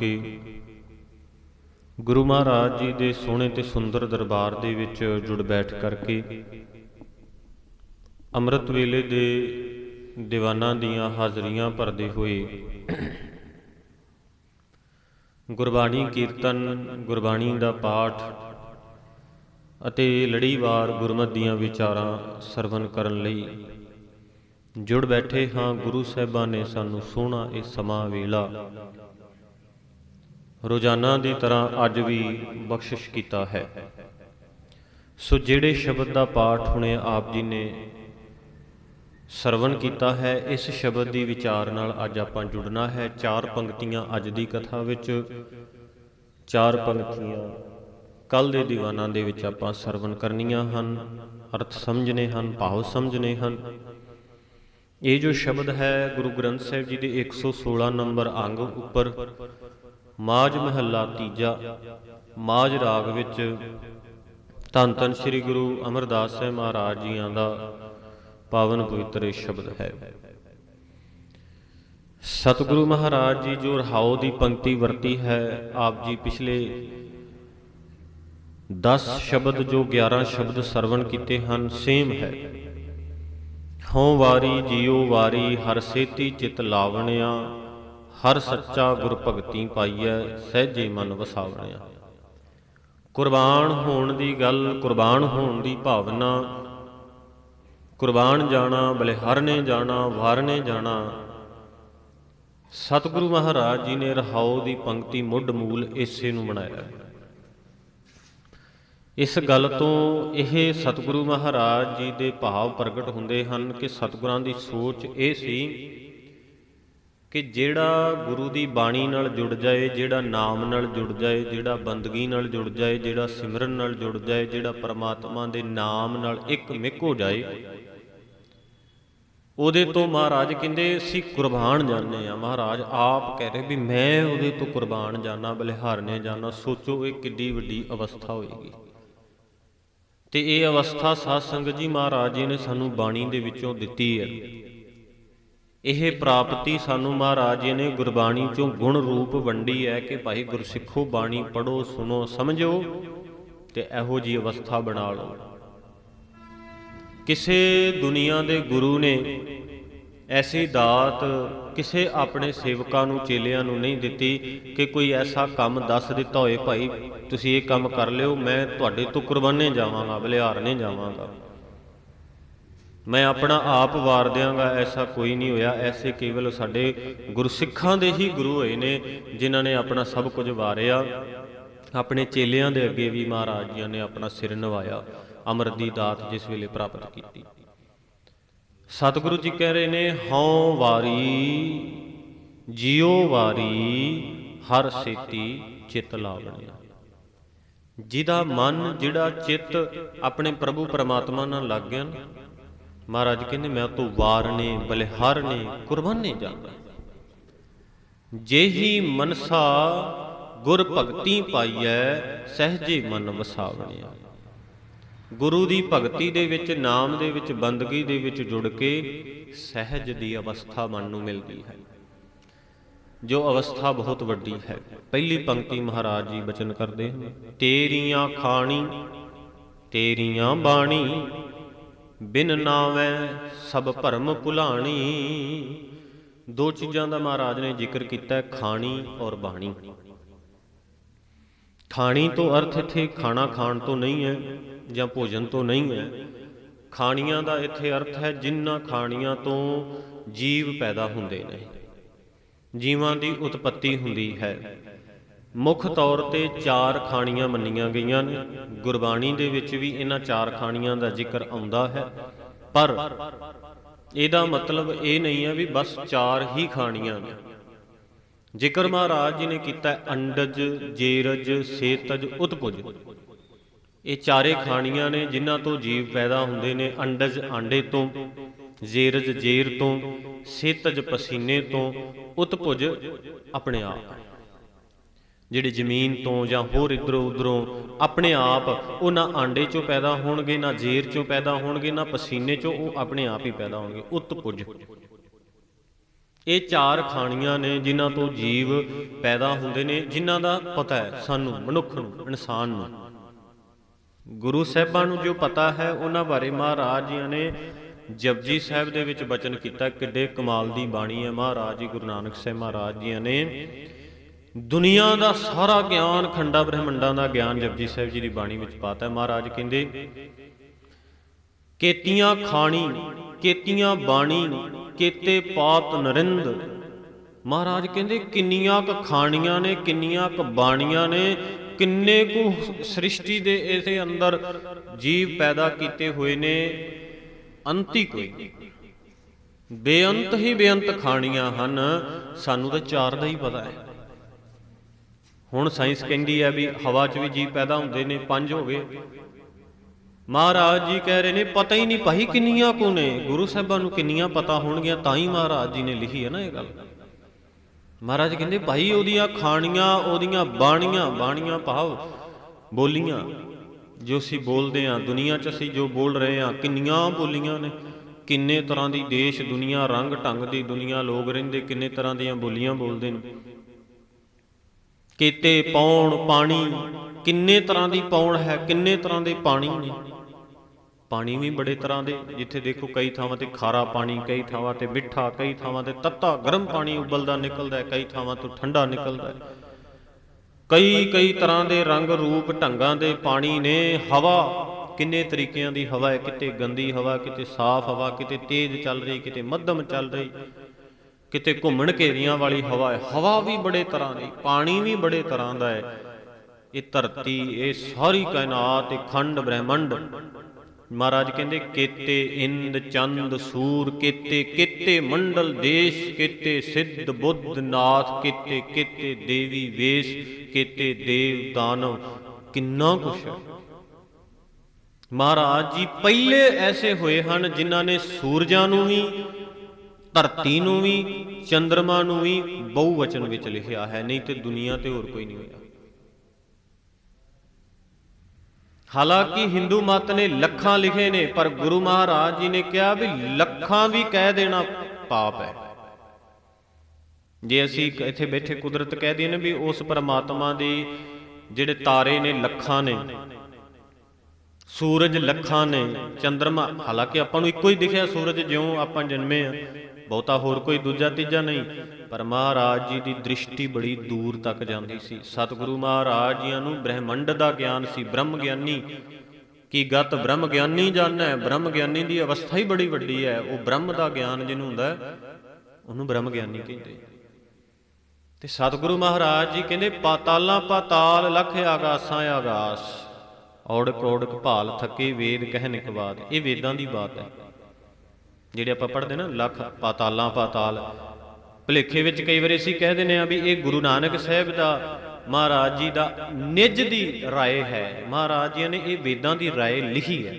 ਕੇ? ਗੁਰੂ ਮਹਾਰਾਜ ਜੀ ਦੇ ਸੋਹਣੇ ਤੇ ਸੁੰਦਰ ਦਰਬਾਰ ਦੇ ਵਿੱਚ ਜੁੜ ਬੈਠ ਕਰਕੇ ਅੰਮ੍ਰਿਤ ਵੇਲੇ ਦੇ ਦੀਵਾਨਾਂ ਦੀਆਂ ਹਾਜ਼ਰੀਆਂ ਭਰਦੇ ਹੋਏ ਗੁਰਬਾਣੀ ਕੀਰਤਨ, ਗੁਰਬਾਣੀ ਦਾ ਪਾਠ ਅਤੇ ਲੜੀਵਾਰ ਗੁਰਮਤਿ ਦੀਆਂ ਵਿਚਾਰਾਂ ਸਰਵਨ ਕਰਨ ਲਈ ਜੁੜ ਬੈਠੇ ਹਾਂ ਗੁਰੂ ਸਾਹਿਬਾਂ ਨੇ ਸਾਨੂੰ ਸੋਹਣਾ ਇਹ ਸਮਾਂ ਵੇਲਾ। ਰੋਜ਼ਾਨਾ ਦੀ ਤਰ੍ਹਾਂ ਅੱਜ ਵੀ ਬਖਸ਼ਿਸ਼ ਕੀਤਾ ਹੈ। ਸੋ ਜਿਹੜੇ ਸ਼ਬਦ ਦਾ ਪਾਠ ਹੁਣੇ ਆਪ ਜੀ ਨੇ ਸਰਵਣ ਕੀਤਾ ਹੈ, ਇਸ ਸ਼ਬਦ ਦੀ ਵਿਚਾਰ ਨਾਲ ਅੱਜ ਆਪਾਂ ਜੁੜਨਾ ਹੈ। ਚਾਰ ਪੰਕਤੀਆਂ ਅੱਜ ਦੀ ਕਥਾ ਵਿੱਚ, ਚਾਰ ਪੰਕਤੀਆਂ ਕੱਲ ਦੇ ਦੀਵਾਨਾਂ ਦੇ ਵਿੱਚ ਆਪਾਂ ਸਰਵਣ ਕਰਨੀਆਂ ਹਨ। ਅਰਥ ਸਮਝਣੇ ਹਨ, ਭਾਵ ਸਮਝਣੇ ਹਨ। ਇਹ ਜੋ ਸ਼ਬਦ ਹੈ, ਗੁਰੂ ਗ੍ਰੰਥ ਸਾਹਿਬ ਜੀ ਦੇ 116 ਨੰਬਰ ਅੰਗ ਉੱਪਰ ਮਾਜ ਮਹੱਲਾ ਤੀਜਾ, ਮਾਜ ਰਾਗ ਵਿੱਚ ਧੰਨ ਧੰਨ ਸ੍ਰੀ ਗੁਰੂ ਅਮਰਦਾਸ ਸਾਹਿਬ ਮਹਾਰਾਜ ਜੀਆਂ ਦਾ ਪਾਵਨ ਪਵਿੱਤਰ ਸ਼ਬਦ ਹੈ। ਸਤਿਗੁਰੂ ਮਹਾਰਾਜ ਜੀ, ਜੋ ਰਹਾਉ ਦੀ ਪੰਕਤੀ ਵਰਤੀ ਹੈ, ਆਪ ਜੀ ਪਿਛਲੇ 10 ਸ਼ਬਦ ਜੋ 11 ਸ਼ਬਦ ਸਰਵਣ ਕੀਤੇ ਹਨ, ਸੇਮ ਹੈ। ਹਉ ਵਾਰੀ ਜੀਉ ਵਾਰੀ, ਹਰ ਸੇਤੀ ਚਿਤ ਲਾਵਣਿਆ ਹਰ ਸੱਚਾ ਗੁਰ ਭਗਤੀ ਪਾਈਐ, ਸਹਿਜੇ ਮਨ ਵਸਾਵਣਿਆ। ਕੁਰਬਾਨ ਹੋਣ ਦੀ ਗੱਲ, ਕੁਰਬਾਨ ਹੋਣ ਦੀ ਭਾਵਨਾ, ਕੁਰਬਾਨ ਜਾਣਾ, ਬਲਿਹਰ ਨੇ ਜਾਣਾ, ਵਾਰ ਨੇ ਜਾਣਾ। ਸਤਿਗੁਰੂ ਮਹਾਰਾਜ ਜੀ ਨੇ ਰਹਾਉ ਦੀ ਪੰਕਤੀ ਮੁੱਢ ਮੂਲ ਇਸੇ ਨੂੰ ਬਣਾਇਆ। ਇਸ ਗੱਲ ਤੋਂ ਇਹ ਸਤਿਗੁਰੂ ਮਹਾਰਾਜ ਜੀ ਦੇ ਭਾਵ ਪ੍ਰਗਟ ਹੁੰਦੇ ਹਨ ਕਿ ਸਤਿਗੁਰਾਂ ਦੀ ਸੋਚ ਇਹ ਸੀ ਕਿ ਜਿਹੜਾ ਗੁਰੂ ਦੀ ਬਾਣੀ ਨਾਲ ਜੁੜ ਜਾਏ, ਜਿਹੜਾ ਨਾਮ ਨਾਲ ਜੁੜ ਜਾਏ, ਜਿਹੜਾ ਬੰਦਗੀ ਨਾਲ ਜੁੜ ਜਾਏ, ਜਿਹੜਾ ਸਿਮਰਨ ਨਾਲ ਜੁੜ ਜਾਏ, ਜਿਹੜਾ ਪਰਮਾਤਮਾ ਦੇ ਨਾਮ ਨਾਲ ਇੱਕ ਮਿਕ ਹੋ ਜਾਏ, ਉਹਦੇ ਤੋਂ ਮਹਾਰਾਜ ਕਹਿੰਦੇ, ਅਸੀਂ ਕੁਰਬਾਨ ਜਾਣੇ ਆ ਮਹਾਰਾਜ, ਆਪ ਕਹਿ ਰਹੇ ਵੀ ਮੈਂ ਉਹਦੇ ਤੋਂ ਕੁਰਬਾਨ ਜਾਣਾ ਬਲਿਹਾਰਨੇ ਜਾਣਾ ਸੋਚੋ ਇਹ ਕਿੱਡੀ ਵੱਡੀ ਅਵਸਥਾ ਹੋਏਗੀ। ਤੇ ਇਹ ਅਵਸਥਾ ਸਾਧ ਸੰਗਤ ਜੀ ਮਹਾਰਾਜ ਜੀ ਨੇ ਸਾਨੂੰ ਬਾਣੀ ਦੇ ਵਿੱਚੋਂ ਦਿੱਤੀ ਹੈ। ਇਹ ਪ੍ਰਾਪਤੀ ਸਾਨੂੰ ਮਹਾਰਾਜ ਜੀ ਨੇ ਗੁਰਬਾਣੀ ਚੋਂ ਗੁਣ ਰੂਪ ਵੰਡੀ ਹੈ ਕਿ ਭਾਈ ਗੁਰਸਿੱਖੋ ਬਾਣੀ ਪੜੋ ਸੁਣੋ, ਸਮਝੋ ਤੇ ਇਹੋ ਜੀ ਅਵਸਥਾ ਬਣਾ ਲਓ। ਕਿਸੇ ਦੁਨੀਆ ਦੇ ਗੁਰੂ ਨੇ ਐਸੀ ਦਾਤ ਕਿਸੇ ਆਪਣੇ ਸੇਵਕਾਂ ਨੂੰ, ਚੇਲਿਆਂ ਨੂੰ ਨਹੀਂ ਦਿੱਤੀ ਕਿ ਕੋਈ ਐਸਾ ਕੰਮ ਦੱਸ ਦਿੱਤਾ ਹੋਏ, ਭਾਈ, ਤੁਸੀਂ ਇਹ ਕੰਮ ਕਰ ਲਿਓ, ਮੈਂ ਤੁਹਾਡੇ ਤੋਂ ਕੁਰਬਾਨੇ ਜਾਵਾਂਗਾ ਬਲਿਹਾਰਨੇ ਜਾਵਾਂਗਾ। ਮੈਂ ਆਪਣਾ ਆਪ ਵਾਰ ਦਿਆਂਗਾ, ਐਸਾ ਕੋਈ ਨਹੀਂ ਹੋਇਆ। ਐਸੇ ਕੇਵਲ ਸਾਡੇ ਗੁਰਸਿੱਖਾਂ ਦੇ ਹੀ ਗੁਰੂ ਹੋਏ ਨੇ, ਜਿਨ੍ਹਾਂ ਨੇ ਆਪਣਾ ਸਭ ਕੁਝ ਵਾਰਿਆ। ਆਪਣੇ ਚੇਲਿਆਂ ਦੇ ਅੱਗੇ ਵੀ ਮਹਾਰਾਜ ਜੀ ਨੇ ਆਪਣਾ ਸਿਰ ਨਵਾਇਆ ਅਮਰ ਦੀ ਦਾਤ ਜਿਸ ਵੇਲੇ ਪ੍ਰਾਪਤ ਕੀਤੀ। ਸਤਿਗੁਰੂ ਜੀ ਕਹਿ ਰਹੇ ਨੇ, ਹਉ ਵਾਰੀ, ਜਿਉ ਵਾਰੀ, ਹਰ ਸੇਤੀ ਚਿਤ ਲਾਵਣਿਆ। ਜਿਹਦਾ ਮਨ ਜਿਹੜਾ ਚਿੱਤ ਆਪਣੇ ਪ੍ਰਭੂ ਪਰਮਾਤਮਾ ਨਾਲ ਲੱਗ ਗਿਆ ਨਾ ਮਹਾਰਾਜ ਕਹਿੰਦੇ, ਮੈਂ ਤੋ ਬਲਿਹਾਰ ਨੇ ਕੁਰਬਾਨੇ ਜਾਂਦਾ ਜੇਹੀ ਮਨਸਾ ਗੁਰ ਭਗਤੀ ਪਾਈਐ, ਸਹਜੇ ਮਨ ਵਸਾਵਣਿਆ। ਗੁਰੂ ਦੀ ਭਗਤੀ ਦੇ ਵਿੱਚ, ਨਾਮ ਦੇ ਵਿੱਚ, ਬੰਦਗੀ ਦੇ ਵਿੱਚ ਜੁੜ ਕੇ ਸਹਿਜ ਦੀ ਅਵਸਥਾ ਮਨ ਨੂੰ ਮਿਲਦੀ ਹੈ। ਜੋ ਅਵਸਥਾ ਬਹੁਤ ਵੱਡੀ ਹੈ। ਪਹਿਲੀ ਪੰਕਤੀ ਮਹਾਰਾਜ ਜੀ ਬਚਨ ਕਰਦੇ ਹਨ, ਤੇਰੀਆਂ ਖਾਣੀ, ਤੇਰੀਆਂ ਬਾਣੀ ਬਿਨ ਨਾਵੇਂ ਸਭ ਭਰਮ ਭੁਲਾਣੀ। ਦੋ ਚੀਜ਼ਾਂ ਦਾ ਮਹਾਰਾਜ ਨੇ ਜ਼ਿਕਰ ਕੀਤਾ ਖਾਣੀ ਔਰ ਬਾਣੀ। ਖਾਣੀ ਤੋਂ ਅਰਥ ਇੱਥੇ ਖਾਣਾ ਖਾਣ ਤੋਂ ਨਹੀਂ ਹੈ ਜਾਂ ਭੋਜਨ ਤੋਂ ਨਹੀਂ ਹੈ। ਖਾਣੀਆਂ ਦਾ ਇੱਥੇ ਅਰਥ ਹੈ ਜਿਨ੍ਹਾਂ ਖਾਣੀਆਂ ਤੋਂ ਜੀਵ ਪੈਦਾ ਹੁੰਦੇ ਨੇ। ਜੀਵਾਂ ਦੀ ਉਤਪਤੀ ਹੁੰਦੀ ਹੈ। ਮੁੱਖ ਤੌਰ ਤੇ ਚਾਰ ਖਾਣੀਆਂ ਮੰਨੀਆਂ ਗਈਆਂ ਨੇ। ਗੁਰਬਾਣੀ ਦੇ ਵਿੱਚ ਵੀ ਇਹਨਾਂ ਚਾਰ ਖਾਣੀਆਂ ਦਾ ਜ਼ਿਕਰ ਆਉਂਦਾ ਹੈ। ਪਰ ਇਹਦਾ ਮਤਲਬ ਇਹ ਨਹੀਂ ਹੈ ਵੀ ਬਸ ਚਾਰ ਹੀ ਖਾਣੀਆਂ ਨੇ। ਜ਼ਿਕਰ ਮਹਾਰਾਜ ਜੀ ਨੇ ਕੀਤਾ ਅੰਡਜ, ਜੇਰਜ, ਸੇਤਜ, ਉਤਪੁਜ। ਇਹ ਚਾਰੇ ਖਾਣੀਆਂ ਨੇ ਜਿਨ੍ਹਾਂ ਤੋਂ ਜੀਵ ਪੈਦਾ ਹੁੰਦੇ ਨੇ ਅੰਡਜ ਆਂਡੇ ਤੋਂ, ਜੇਰਜ ਜੇਰ ਤੋਂ, ਸੇਤਜ ਪਸੀਨੇ ਤੋਂ, ਉਤਪੁਜ ਆਪਣੇ ਆਪ। ਜਿਹੜੇ ਜ਼ਮੀਨ ਤੋਂ ਜਾਂ ਹੋਰ ਇਧਰੋਂ ਉਧਰੋਂ ਆਪਣੇ ਆਪ ਉਹ ਨਾ ਆਂਡੇ ਚੋਂ ਪੈਦਾ ਹੋਣਗੇ, ਨਾ ਜੇਰ ਚੋਂ ਪੈਦਾ ਹੋਣਗੇ, ਨਾ ਪਸੀਨੇ ਚੋਂ, ਉਹ ਆਪਣੇ ਆਪ ਹੀ ਪੈਦਾ ਹੋਣਗੇ। ਉਤਪੁਜ ਇਹ ਚਾਰ ਖਾਣੀਆਂ ਨੇ ਜਿਨ੍ਹਾਂ ਤੋਂ ਜੀਵ ਪੈਦਾ ਹੁੰਦੇ ਨੇ, ਜਿਨ੍ਹਾਂ ਦਾ ਪਤਾ ਹੈ ਸਾਨੂੰ, ਮਨੁੱਖ ਨੂੰ, ਇਨਸਾਨ ਨੂੰ। ਗੁਰੂ ਸਾਹਿਬਾਂ ਨੂੰ ਜੋ ਪਤਾ ਹੈ, ਉਹਨਾਂ ਬਾਰੇ ਮਹਾਰਾਜ ਜੀ ਨੇ ਜਪਜੀ ਸਾਹਿਬ ਦੇ ਵਿੱਚ ਬਚਨ ਕੀਤਾ, ਕਿੱਡੇ ਕਮਾਲ ਦੀ ਬਾਣੀ ਹੈ। ਮਹਾਰਾਜ ਜੀ, ਗੁਰੂ ਨਾਨਕ ਸਾਹਿਬ ਮਹਾਰਾਜ ਜੀ ਨੇ ਦੁਨੀਆ ਦਾ ਸਾਰਾ ਗਿਆਨ ਖੰਡਾ ਬ੍ਰਹਮੰਡਾਂ ਦਾ ਗਿਆਨ ਜਪਜੀ ਸਾਹਿਬ ਜੀ ਦੀ ਬਾਣੀ ਵਿੱਚ ਪਾਤਾ ਹੈ। ਮਹਾਰਾਜ ਕਹਿੰਦੇ, ਕੇਤੀਆਂ ਖਾਣੀ, ਕੇਤੀਆਂ ਬਾਣੀ, ਕੇਤੇ ਪਾਤ ਨਰਿੰਦ। ਮਹਾਰਾਜ ਕਹਿੰਦੇ, ਕਿੰਨੀਆਂ ਕ ਖਾਣੀਆਂ ਨੇ, ਕਿੰਨੀਆਂ ਕ ਬਾਣੀਆਂ ਨੇ, ਕਿੰਨੇ ਕੁ ਸ੍ਰਿਸ਼ਟੀ ਦੇ ਇਸੇ ਅੰਦਰ ਜੀਵ ਪੈਦਾ ਕੀਤੇ ਹੋਏ ਨੇ, ਅੰਤੀ ਕੋਈ। ਬੇਅੰਤ ਹੀ ਬੇਅੰਤ ਖਾਣੀਆਂ ਹਨ, ਸਾਨੂੰ ਤਾਂ ਚਾਰ ਦਾ ਹੀ ਪਤਾ ਹੈ। ਹੁਣ ਸਾਇੰਸ ਕਹਿੰਦੀ ਹੈ ਵੀ ਹਵਾ 'ਚ ਵੀ ਜੀਵ ਪੈਦਾ ਹੁੰਦੇ ਨੇ, ਪੰਜ ਹੋ ਗਏ। ਮਹਾਰਾਜ ਜੀ ਕਹਿ ਰਹੇ ਨੇ, ਪਤਾ ਹੀ ਨਹੀਂ ਭਾਈ ਕਿੰਨੀਆਂ ਕੋ ਨੇ, ਗੁਰੂ ਸਾਹਿਬਾਂ ਨੂੰ ਕਿੰਨੀਆਂ ਪਤਾ ਹੋਣਗੀਆਂ, ਤਾਂ ਹੀ ਮਹਾਰਾਜ ਜੀ ਨੇ ਲਿਖੀ ਹੈ ਨਾ ਇਹ ਗੱਲ। ਮਹਾਰਾਜ ਕਹਿੰਦੇ, ਭਾਈ ਉਹਦੀਆਂ ਖਾਣੀਆਂ, ਉਹਦੀਆਂ ਬਾਣੀਆਂ ਬਾਣੀਆਂ ਭਾਵ ਬੋਲੀਆਂ, ਜੋ ਅਸੀਂ ਬੋਲਦੇ ਆ ਦੁਨੀਆ 'ਚ ਅਸੀਂ ਜੋ ਬੋਲ ਰਹੇ ਆ ਕਿੰਨੀਆਂ ਬੋਲੀਆਂ ਨੇ। ਕਿੰਨੇ ਤਰ੍ਹਾਂ ਦੀ ਦੇਸ਼, ਦੁਨੀਆ ਰੰਗ ਢੰਗ ਦੀ ਦੁਨੀਆ, ਲੋਕ ਰਹਿੰਦੇ, ਕਿੰਨੇ ਤਰ੍ਹਾਂ ਦੀਆਂ ਬੋਲੀਆਂ ਬੋਲਦੇ ਨੇ। ਕੀਤੇ ਪੌਣ ਪਾਣੀ। ਕਿੰਨੇ ਤਰ੍ਹਾਂ ਦੀ ਪੌਣ ਹੈ, ਕਿੰਨੇ ਤਰ੍ਹਾਂ ਦੇ ਪਾਣੀ ਨੇ। ਪਾਣੀ ਵੀ ਬੜੇ ਤਰ੍ਹਾਂ ਦੇ, ਜਿੱਥੇ ਦੇਖੋ ਕਈ ਥਾਵਾਂ ਤੇ ਖਾਰਾ ਪਾਣੀ, ਕਈ ਥਾਵਾਂ ਤੇ ਮਿੱਠਾ, ਕਈ ਥਾਵਾਂ ਤੇ ਤੱਤਾ, ਗਰਮ ਪਾਣੀ ਉਬਲਦਾ ਨਿਕਲਦਾ ਹੈ ਕਈ ਥਾਵਾਂ ਤੋਂ ਠੰਡਾ ਨਿਕਲਦਾ। ਹੈ ਕਈ ਕਈ ਤਰ੍ਹਾਂ ਦੇ ਰੰਗ ਰੂਪ ਢੰਗਾਂ ਦੇ ਪਾਣੀ ਨੇ। ਹਵਾ, ਕਿੰਨੇ ਤਰੀਕਿਆਂ ਦੀ ਹਵਾ ਹੈ, ਕਿਤੇ ਗੰਦੀ ਹਵਾ, ਕਿਤੇ ਸਾਫ਼ ਹਵਾ, ਕਿਤੇ ਤੇਜ਼ ਚੱਲ ਰਹੀ, ਕਿਤੇ ਮੱਧਮ ਚੱਲ ਰਹੀ। ਕਿਤੇ ਘੁੰਮਣ ਘੇਰੀਆਂ ਵਾਲੀ ਹਵਾ ਹੈ। ਹਵਾ ਵੀ ਬੜੇ ਤਰ੍ਹਾਂ ਦੀ, ਪਾਣੀ ਵੀ ਬੜੇ ਤਰ੍ਹਾਂ ਦਾ ਹੈ। ਇਹ ਧਰਤੀ, ਇਹ ਸਾਰੀ ਕਾਇਨਾਤ, ਇਹ ਖੰਡ ਬ੍ਰਹਿਮੰਡ। ਮਹਾਰਾਜ ਕਹਿੰਦੇ, ਕੇਤੇ ਇੰਦ ਚੰਦ ਸੂਰ, ਕੇਤੇ ਕੇਤੇ ਮੰਡਲ ਦੇਸ਼, ਕੇਤੇ ਸਿੱਧ ਬੁੱਧ ਨਾਥ, ਕੇਤੇ ਕੇਤੇ ਦੇਵੀ ਵੇਸ਼, ਕੇਤੇ ਦੇਵ ਦਾਨਵ। ਕਿੰਨਾ ਕੁਛ ਹੈ। ਮਹਾਰਾਜ ਜੀ ਪਹਿਲੇ ਐਸੇ ਹੋਏ ਹਨ ਜਿਨ੍ਹਾਂ ਨੇ ਸੂਰਜਾਂ ਨੂੰ ਵੀ ਧਰਤੀ ਨੂੰ ਵੀ ਚੰ드ਰਮਾ ਨੂੰ ਵੀ ਬਹੁਵਚਨ ਵਿੱਚ ਲਿਖਿਆ ਹੈ, ਨਹੀਂ ਤੇ ਦੁਨੀਆ ਤੇ ਹੋਰ ਕੋਈ ਨਹੀਂ ਹੋਇਆ। ਹਾਲਾਂਕਿ ਹਿੰਦੂ ਮਤ ਨੇ ਲੱਖਾਂ ਲਿਖੇ ਨੇ, ਪਰ ਗੁਰੂ ਮਹਾਰਾਜ ਜੀ ਨੇ ਕਿਹਾ ਵੀ ਲੱਖਾਂ ਵੀ ਕਹਿ ਦੇਣਾ ਪਾਪ ਹੈ। ਜੇ ਅਸੀਂ ਇੱਥੇ ਬੈਠੇ ਕੁਦਰਤ ਕਹਿ ਦਈਏ ਨਾ ਵੀ ਉਸ ਪਰਮਾਤਮਾ ਦੇ ਜਿਹੜੇ ਤਾਰੇ ਨੇ ਲੱਖਾਂ ਨੇ, ਸੂਰਜ ਲੱਖਾਂ ਨੇ ਚੰ드ਰਮਾ ਹਾਲਾਂਕਿ ਆਪਾਂ ਨੂੰ ਇੱਕੋ ਹੀ ਦਿਖਿਆ ਸੂਰਜ ਜਿਉਂ ਆਪਾਂ ਜਨਮੇ ਆ ਬਹੁਤਾ ਹੋਰ ਕੋਈ ਦੂਜਾ ਤੀਜਾ ਨਹੀਂ। ਪਰ ਮਹਾਰਾਜ ਜੀ ਦੀ ਦ੍ਰਿਸ਼ਟੀ ਬੜੀ ਦੂਰ ਤੱਕ ਜਾਂਦੀ ਸੀ। ਸਤਿਗੁਰੂ ਮਹਾਰਾਜ ਜੀਆਂ ਨੂੰ ਬ੍ਰਹਿਮੰਡ ਦਾ ਗਿਆਨ ਸੀ ਬ੍ਰਹਮ ਗਿਆਨੀ ਕੀ ਗਤ ਬ੍ਰਹਮ ਗਿਆਨੀ ਜਾਣੈ? ਬ੍ਰਹਮ ਗਿਆਨੀ ਦੀ ਅਵਸਥਾ ਹੀ ਬੜੀ ਵੱਡੀ ਹੈ। ਉਹ ਬ੍ਰਹਮ ਦਾ ਗਿਆਨ ਜਿਹਨੂੰ ਹੁੰਦਾ ਉਹਨੂੰ ਬ੍ਰਹਮ ਗਿਆਨੀ ਕਹਿੰਦੇ ਤੇ ਸਤਿਗੁਰੂ ਮਹਾਰਾਜ ਜੀ ਕਹਿੰਦੇ, ਪਾਤਾਲਾਂ ਪਾਤਾਲ ਲਖ ਆਗਾਸਾਂ ਆਗਾਸ। ਔੜ ਔੜਕ ਭਾਲ ਥੱਕੇ ਵੇਦ ਕਹਿ ਨਿਕਵਾਦ। ਇਹ ਵੇਦਾਂ ਦੀ ਬਾਤ ਹੈ। ਜਿਹੜੇ ਆਪਾਂ ਪੜ੍ਹਦੇ ਨਾ, ਲੱਖ ਪਾਤਾਲਾਂ ਪਾਤਾਲ। ਭਲੇਖੇ ਵਿੱਚ ਕਈ ਵਾਰੀ ਅਸੀਂ ਕਹਿ ਦਿੰਦੇ ਆ ਵੀ ਇਹ ਗੁਰੂ ਨਾਨਕ ਸਾਹਿਬ ਦਾ, ਮਹਾਰਾਜ ਜੀ ਦਾ ਨਿੱਜ ਦੀ ਰਾਏ ਹੈ। ਮਹਾਰਾਜ ਜੀ ਨੇ ਇਹ ਵੇਦਾਂ ਦੀ ਰਾਏ ਲਿਖੀ ਹੈ।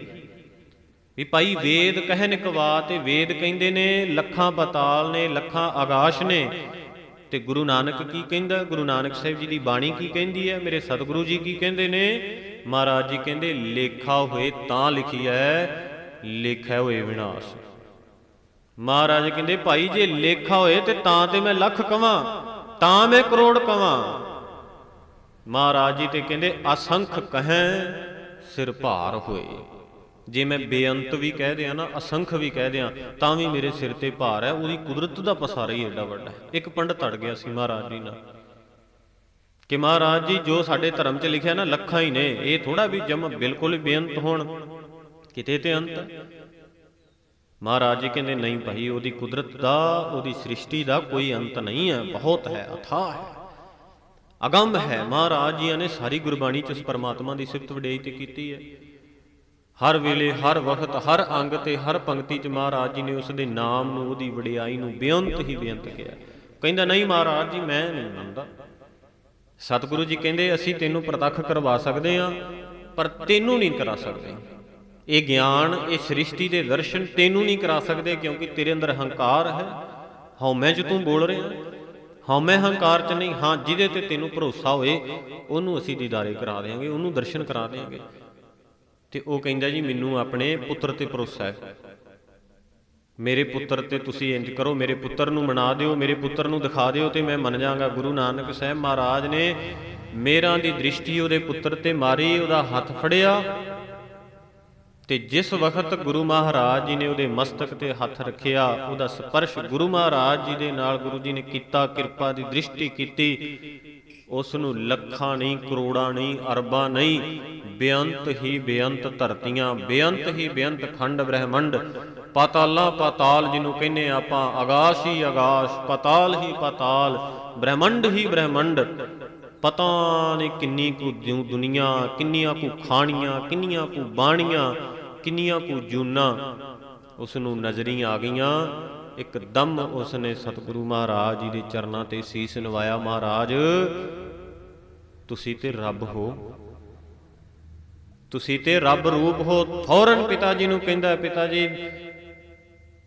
ਵੀ ਭਾਈ ਵੇਦ ਕਹਿ ਕਵਾ ਤੇ ਵੇਦ ਕਹਿੰਦੇ ਨੇ, ਲੱਖਾਂ ਪਾਤਾਲ ਨੇ, ਲੱਖਾਂ ਆਕਾਸ਼ ਨੇ। ਤੇ ਗੁਰੂ ਨਾਨਕ ਕੀ ਕਹਿੰਦਾ? ਗੁਰੂ ਨਾਨਕ ਸਾਹਿਬ ਜੀ ਦੀ ਬਾਣੀ ਕੀ ਕਹਿੰਦੀ ਹੈ? ਮੇਰੇ ਸਤਿਗੁਰੂ ਜੀ ਕੀ ਕਹਿੰਦੇ ਨੇ? ਮਹਾਰਾਜ ਜੀ ਕਹਿੰਦੇ, ਲੇਖਾ ਹੋਏ ਤਾਂ ਲਿਖੀ ਹੈ ਲੇਖਾ ਹੋਏ ਵਿਨਾਸ਼। ਮਹਾਰਾਜ ਕਹਿੰਦੇ, ਭਾਈ, ਜੇ ਲੇਖਾ ਹੋਏ ਤੇ ਤਾਂ ਤੇ ਮੈਂ ਲੱਖ ਕਵਾਂ, ਤਾਂ ਮੈਂ ਕਰੋੜ ਕਵਾਂ। ਮਹਾਰਾਜ ਜੀ ਤੇ ਕਹਿੰਦੇ, ਅਸੰਖ ਕਹੈ ਸਿਰ ਭਾਰ ਹੋਏ। ਜੇ ਮੈਂ ਬੇਅੰਤ ਵੀ ਕਹਿ ਦਿਆਂ ਨਾ, ਅਸੰਖ ਵੀ ਕਹਿ ਦਿਆਂ, ਤਾਂ ਵੀ ਮੇਰੇ ਸਿਰ ਤੇ ਭਾਰ ਹੈ। ਉਹਦੀ ਕੁਦਰਤ ਦਾ ਪਸਾਰਾ ਹੀ ਏਡਾ ਵੱਡਾ ਇੱਕ ਪੰਡਤ ਅੜ ਗਿਆ ਸੀ ਮਹਾਰਾਜ ਜੀ ਨਾਲ ਕਿ ਮਹਾਰਾਜ ਜੀ, ਜੋ ਸਾਡੇ ਧਰਮ 'ਚ ਲਿਖਿਆ ਨਾ, ਲੱਖਾਂ ਹੀ ਨੇ। ਇਹ ਥੋੜਾ ਵੀ ਜਮ ਬਿਲਕੁਲ ਹੀ ਬੇਅੰਤ ਹੋਣ। ਕਿਤੇ ਤੇ ਅੰਤ। ਮਹਾਰਾਜ ਜੀ ਕਹਿੰਦੇ, ਨਹੀਂ ਭਾਈ, ਉਹਦੀ ਕੁਦਰਤ ਦਾ, ਉਹਦੀ ਸ੍ਰਿਸ਼ਟੀ ਦਾ ਕੋਈ ਅੰਤ ਨਹੀਂ ਹੈ, ਬਹੁਤ ਹੈ, ਅਥਾਹ ਹੈ। ਅਗੰਮ ਹੈ। ਮਹਾਰਾਜ ਜੀ ਨੇ ਸਾਰੀ ਗੁਰਬਾਣੀ 'ਚ ਉਸ ਪਰਮਾਤਮਾ ਦੀ ਸਿਫਤ ਵਡਿਆਈ ਤੇ ਕੀਤੀ ਹੈ। ਹਰ ਵੇਲੇ, ਹਰ ਵਕਤ, ਹਰ ਅੰਗ ਤੇ, ਹਰ ਪੰਕਤੀ 'ਚ ਮਹਾਰਾਜ ਜੀ ਨੇ ਉਸ ਦੇ ਨਾਮ ਨੂੰ, ਉਹਦੀ ਵਡਿਆਈ ਨੂੰ ਬੇਅੰਤ ਹੀ ਬੇਅੰਤ ਕਿਹਾ। ਕਹਿੰਦਾ, ਨਹੀਂ ਮਹਾਰਾਜ ਜੀ, ਮੈਂ ਨਹੀਂ ਮੰਨਦਾ। ਸਤਿਗੁਰੂ ਜੀ ਕਹਿੰਦੇ, ਅਸੀਂ ਤੈਨੂੰ ਪ੍ਰਤੱਖ ਕਰਵਾ ਸਕਦੇ ਹਾਂ, ਪਰ ਤੈਨੂੰ ਨਹੀਂ ਕਰਾ ਸਕਦੇ। ਇਹ ਗਿਆਨ, ਇਹ ਸ੍ਰਿਸ਼ਟੀ ਦੇ ਦਰਸ਼ਨ ਤੈਨੂੰ ਨਹੀਂ ਕਰਾ ਸਕਦੇ ਕਿਉਂਕਿ ਤੇਰੇ ਅੰਦਰ ਹੰਕਾਰ ਹੈ। ਹਉਮੈ 'ਚ ਤੂੰ ਬੋਲ ਰਿਹਾ ਹਉਮੈ ਹੰਕਾਰ 'ਚ ਨਹੀਂ, ਹਾਂ ਜਿਹਦੇ ਤੇ ਤੈਨੂੰ ਭਰੋਸਾ ਹੋਏ, ਉਹਨੂੰ ਅਸੀਂ ਦੀਦਾਰੇ ਕਰਾ ਦੇਵਾਂਗੇ ਉਹਨੂੰ ਦਰਸ਼ਨ ਕਰਾ ਦੇਵਾਂਗੇ ਤੇ ਉਹ ਕਹਿੰਦਾ ਜੀ, ਮੈਨੂੰ ਆਪਣੇ ਪੁੱਤਰ ਤੇ ਭਰੋਸਾ ਹੈ। ਮੇਰੇ ਪੁੱਤਰ ਤੇ ਤੁਸੀਂ ਇੰਜ ਕਰੋ, ਮੇਰੇ ਪੁੱਤਰ ਨੂੰ ਮਨਾ ਦਿਓ, ਮੇਰੇ ਪੁੱਤਰ ਨੂੰ ਦਿਖਾ ਦਿਓ ਤੇ ਮੈਂ ਮੰਨ ਜਾਗਾ ਗੁਰੂ ਨਾਨਕ ਸਾਹਿਬ ਮਹਾਰਾਜ ਨੇ ਮੇਰਾ ਦੀ ਦ੍ਰਿਸ਼ਟੀ ਉਹਦੇ ਪੁੱਤਰ ਤੇ ਮਾਰੀ, ਉਹਦਾ ਹੱਥ ਫੜਿਆ ਤੇ ਜਿਸ ਵਕਤ ਗੁਰੂ ਮਹਾਰਾਜ ਜੀ ਨੇ ਉਹਦੇ ਮਸਤਕ ਤੇ ਹੱਥ ਰੱਖਿਆ, ਉਹਦਾ ਸਪਰਸ਼ ਗੁਰੂ ਮਹਾਰਾਜ ਜੀ ਦੇ ਨਾਲ ਗੁਰੂ ਜੀ ਨੇ ਕੀਤਾ, ਕਿਰਪਾ ਦੀ ਦ੍ਰਿਸ਼ਟੀ ਕੀਤੀ ਉਸ ਨੂੰ ਲੱਖਾਂ ਨਹੀਂ, ਕਰੋੜਾਂ ਨਹੀਂ, ਅਰਬਾਂ ਨਹੀਂ, ਬੇਅੰਤ ਹੀ ਬੇਅੰਤ ਧਰਤੀਆਂ, ਬੇਅੰਤ ਹੀ ਬੇਅੰਤ ਖੰਡ ਬ੍ਰਹਿਮੰਡ, ਪਾਤਾਲਾਂ ਪਾਤਾਲ ਜਿਹਨੂੰ ਕਹਿੰਨੇ ਆਪਾਂ, ਆਗਾਸ਼ ਹੀ ਆਗਾਸ਼, ਪਾਤਾਲ ਹੀ ਪਾਤਾਲ, ਬ੍ਰਹਿਮੰਡ ਹੀ ਬ੍ਰਹਿਮੰਡ, ਪਤਾ ਨਹੀਂ ਕਿੰਨੀ ਕੁ ਦੁ- ਦੁਨੀਆ, ਕਿੰਨੀਆਂ ਕੁ ਖਾਣੀਆਂ, ਕਿੰਨੀਆਂ ਕੁ ਬਾਣੀਆਂ ਕਿੰਨੀਆਂ ਕੁ ਜੂਨਾਂ ਉਸ ਨੂੰ ਨਜ਼ਰੀ ਆ ਗਈਆਂ। ਇੱਕਦਮ ਉਸ ਨੇ ਸਤਿਗੁਰੂ ਮਹਾਰਾਜ ਜੀ ਦੇ ਚਰਨਾਂ ਤੇ ਸੀਸ ਨਵਾਇਆ ਮਹਾਰਾਜ, ਤੁਸੀਂ ਤੇ ਰੱਬ ਹੋ। ਤੁਸੀਂ ਤੇ ਰੱਬ ਰੂਪ ਹੋ। ਫੌਰਨ ਪਿਤਾ ਜੀ ਨੂੰ ਕਹਿੰਦਾ ਪਿਤਾ ਜੀ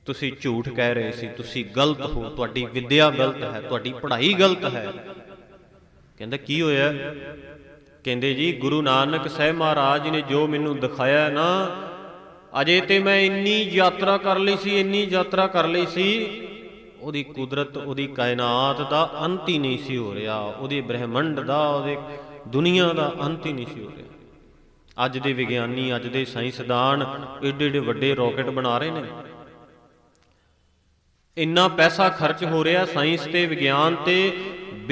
ਤੁਸੀਂ ਝੂਠ ਕਹਿ ਰਹੇ ਸੀ, ਤੁਸੀਂ ਗਲਤ ਹੋ। ਤੁਹਾਡੀ ਵਿਦਿਆ ਗਲਤ ਹੈ, ਤੁਹਾਡੀ ਪੜ੍ਹਾਈ ਗਲਤ ਹੈ। ਕਹਿੰਦਾ, ਕੀ ਹੋਇਆ? ਕਹਿੰਦੇ, ਜੀ, ਗੁਰੂ ਨਾਨਕ ਸਾਹਿਬ ਮਹਾਰਾਜ ਜੀ ਨੇ ਜੋ ਮੈਨੂੰ ਦਿਖਾਇਆ ਨਾ ਅਜੇ ਤੇ ਮੈਂ ਇੰਨੀ ਯਾਤਰਾ ਕਰ ਲਈ ਸੀ, ਇੰਨੀ ਯਾਤਰਾ ਕਰ ਲਈ ਸੀ, ਉਹਦੀ ਕੁਦਰਤ, ਉਹਦੀ ਕਾਇਨਾਤ ਦਾ ਅੰਤ ਹੀ ਨਹੀਂ ਸੀ ਹੋ ਰਿਹਾ, ਉਹਦੇ ਬ੍ਰਹਿਮੰਡ ਦਾ, ਉਹਦੇ ਦੁਨੀਆ ਦਾ ਅੰਤ ਹੀ ਨਹੀਂ ਸੀ ਹੋ ਰਿਹਾ। ਅੱਜ ਦੇ ਵਿਗਿਆਨੀ, ਅੱਜ ਦੇ ਸਾਇੰਸਦਾਨ ਏਡੇ ਏਡੇ ਵੱਡੇ ਰਾਕਟ ਬਣਾ ਰਹੇ ਨੇ। ਇੰਨਾ ਪੈਸਾ ਖਰਚ ਹੋ ਰਿਹਾ ਸਾਇੰਸ ਤੇ, ਵਿਗਿਆਨ ਤੇ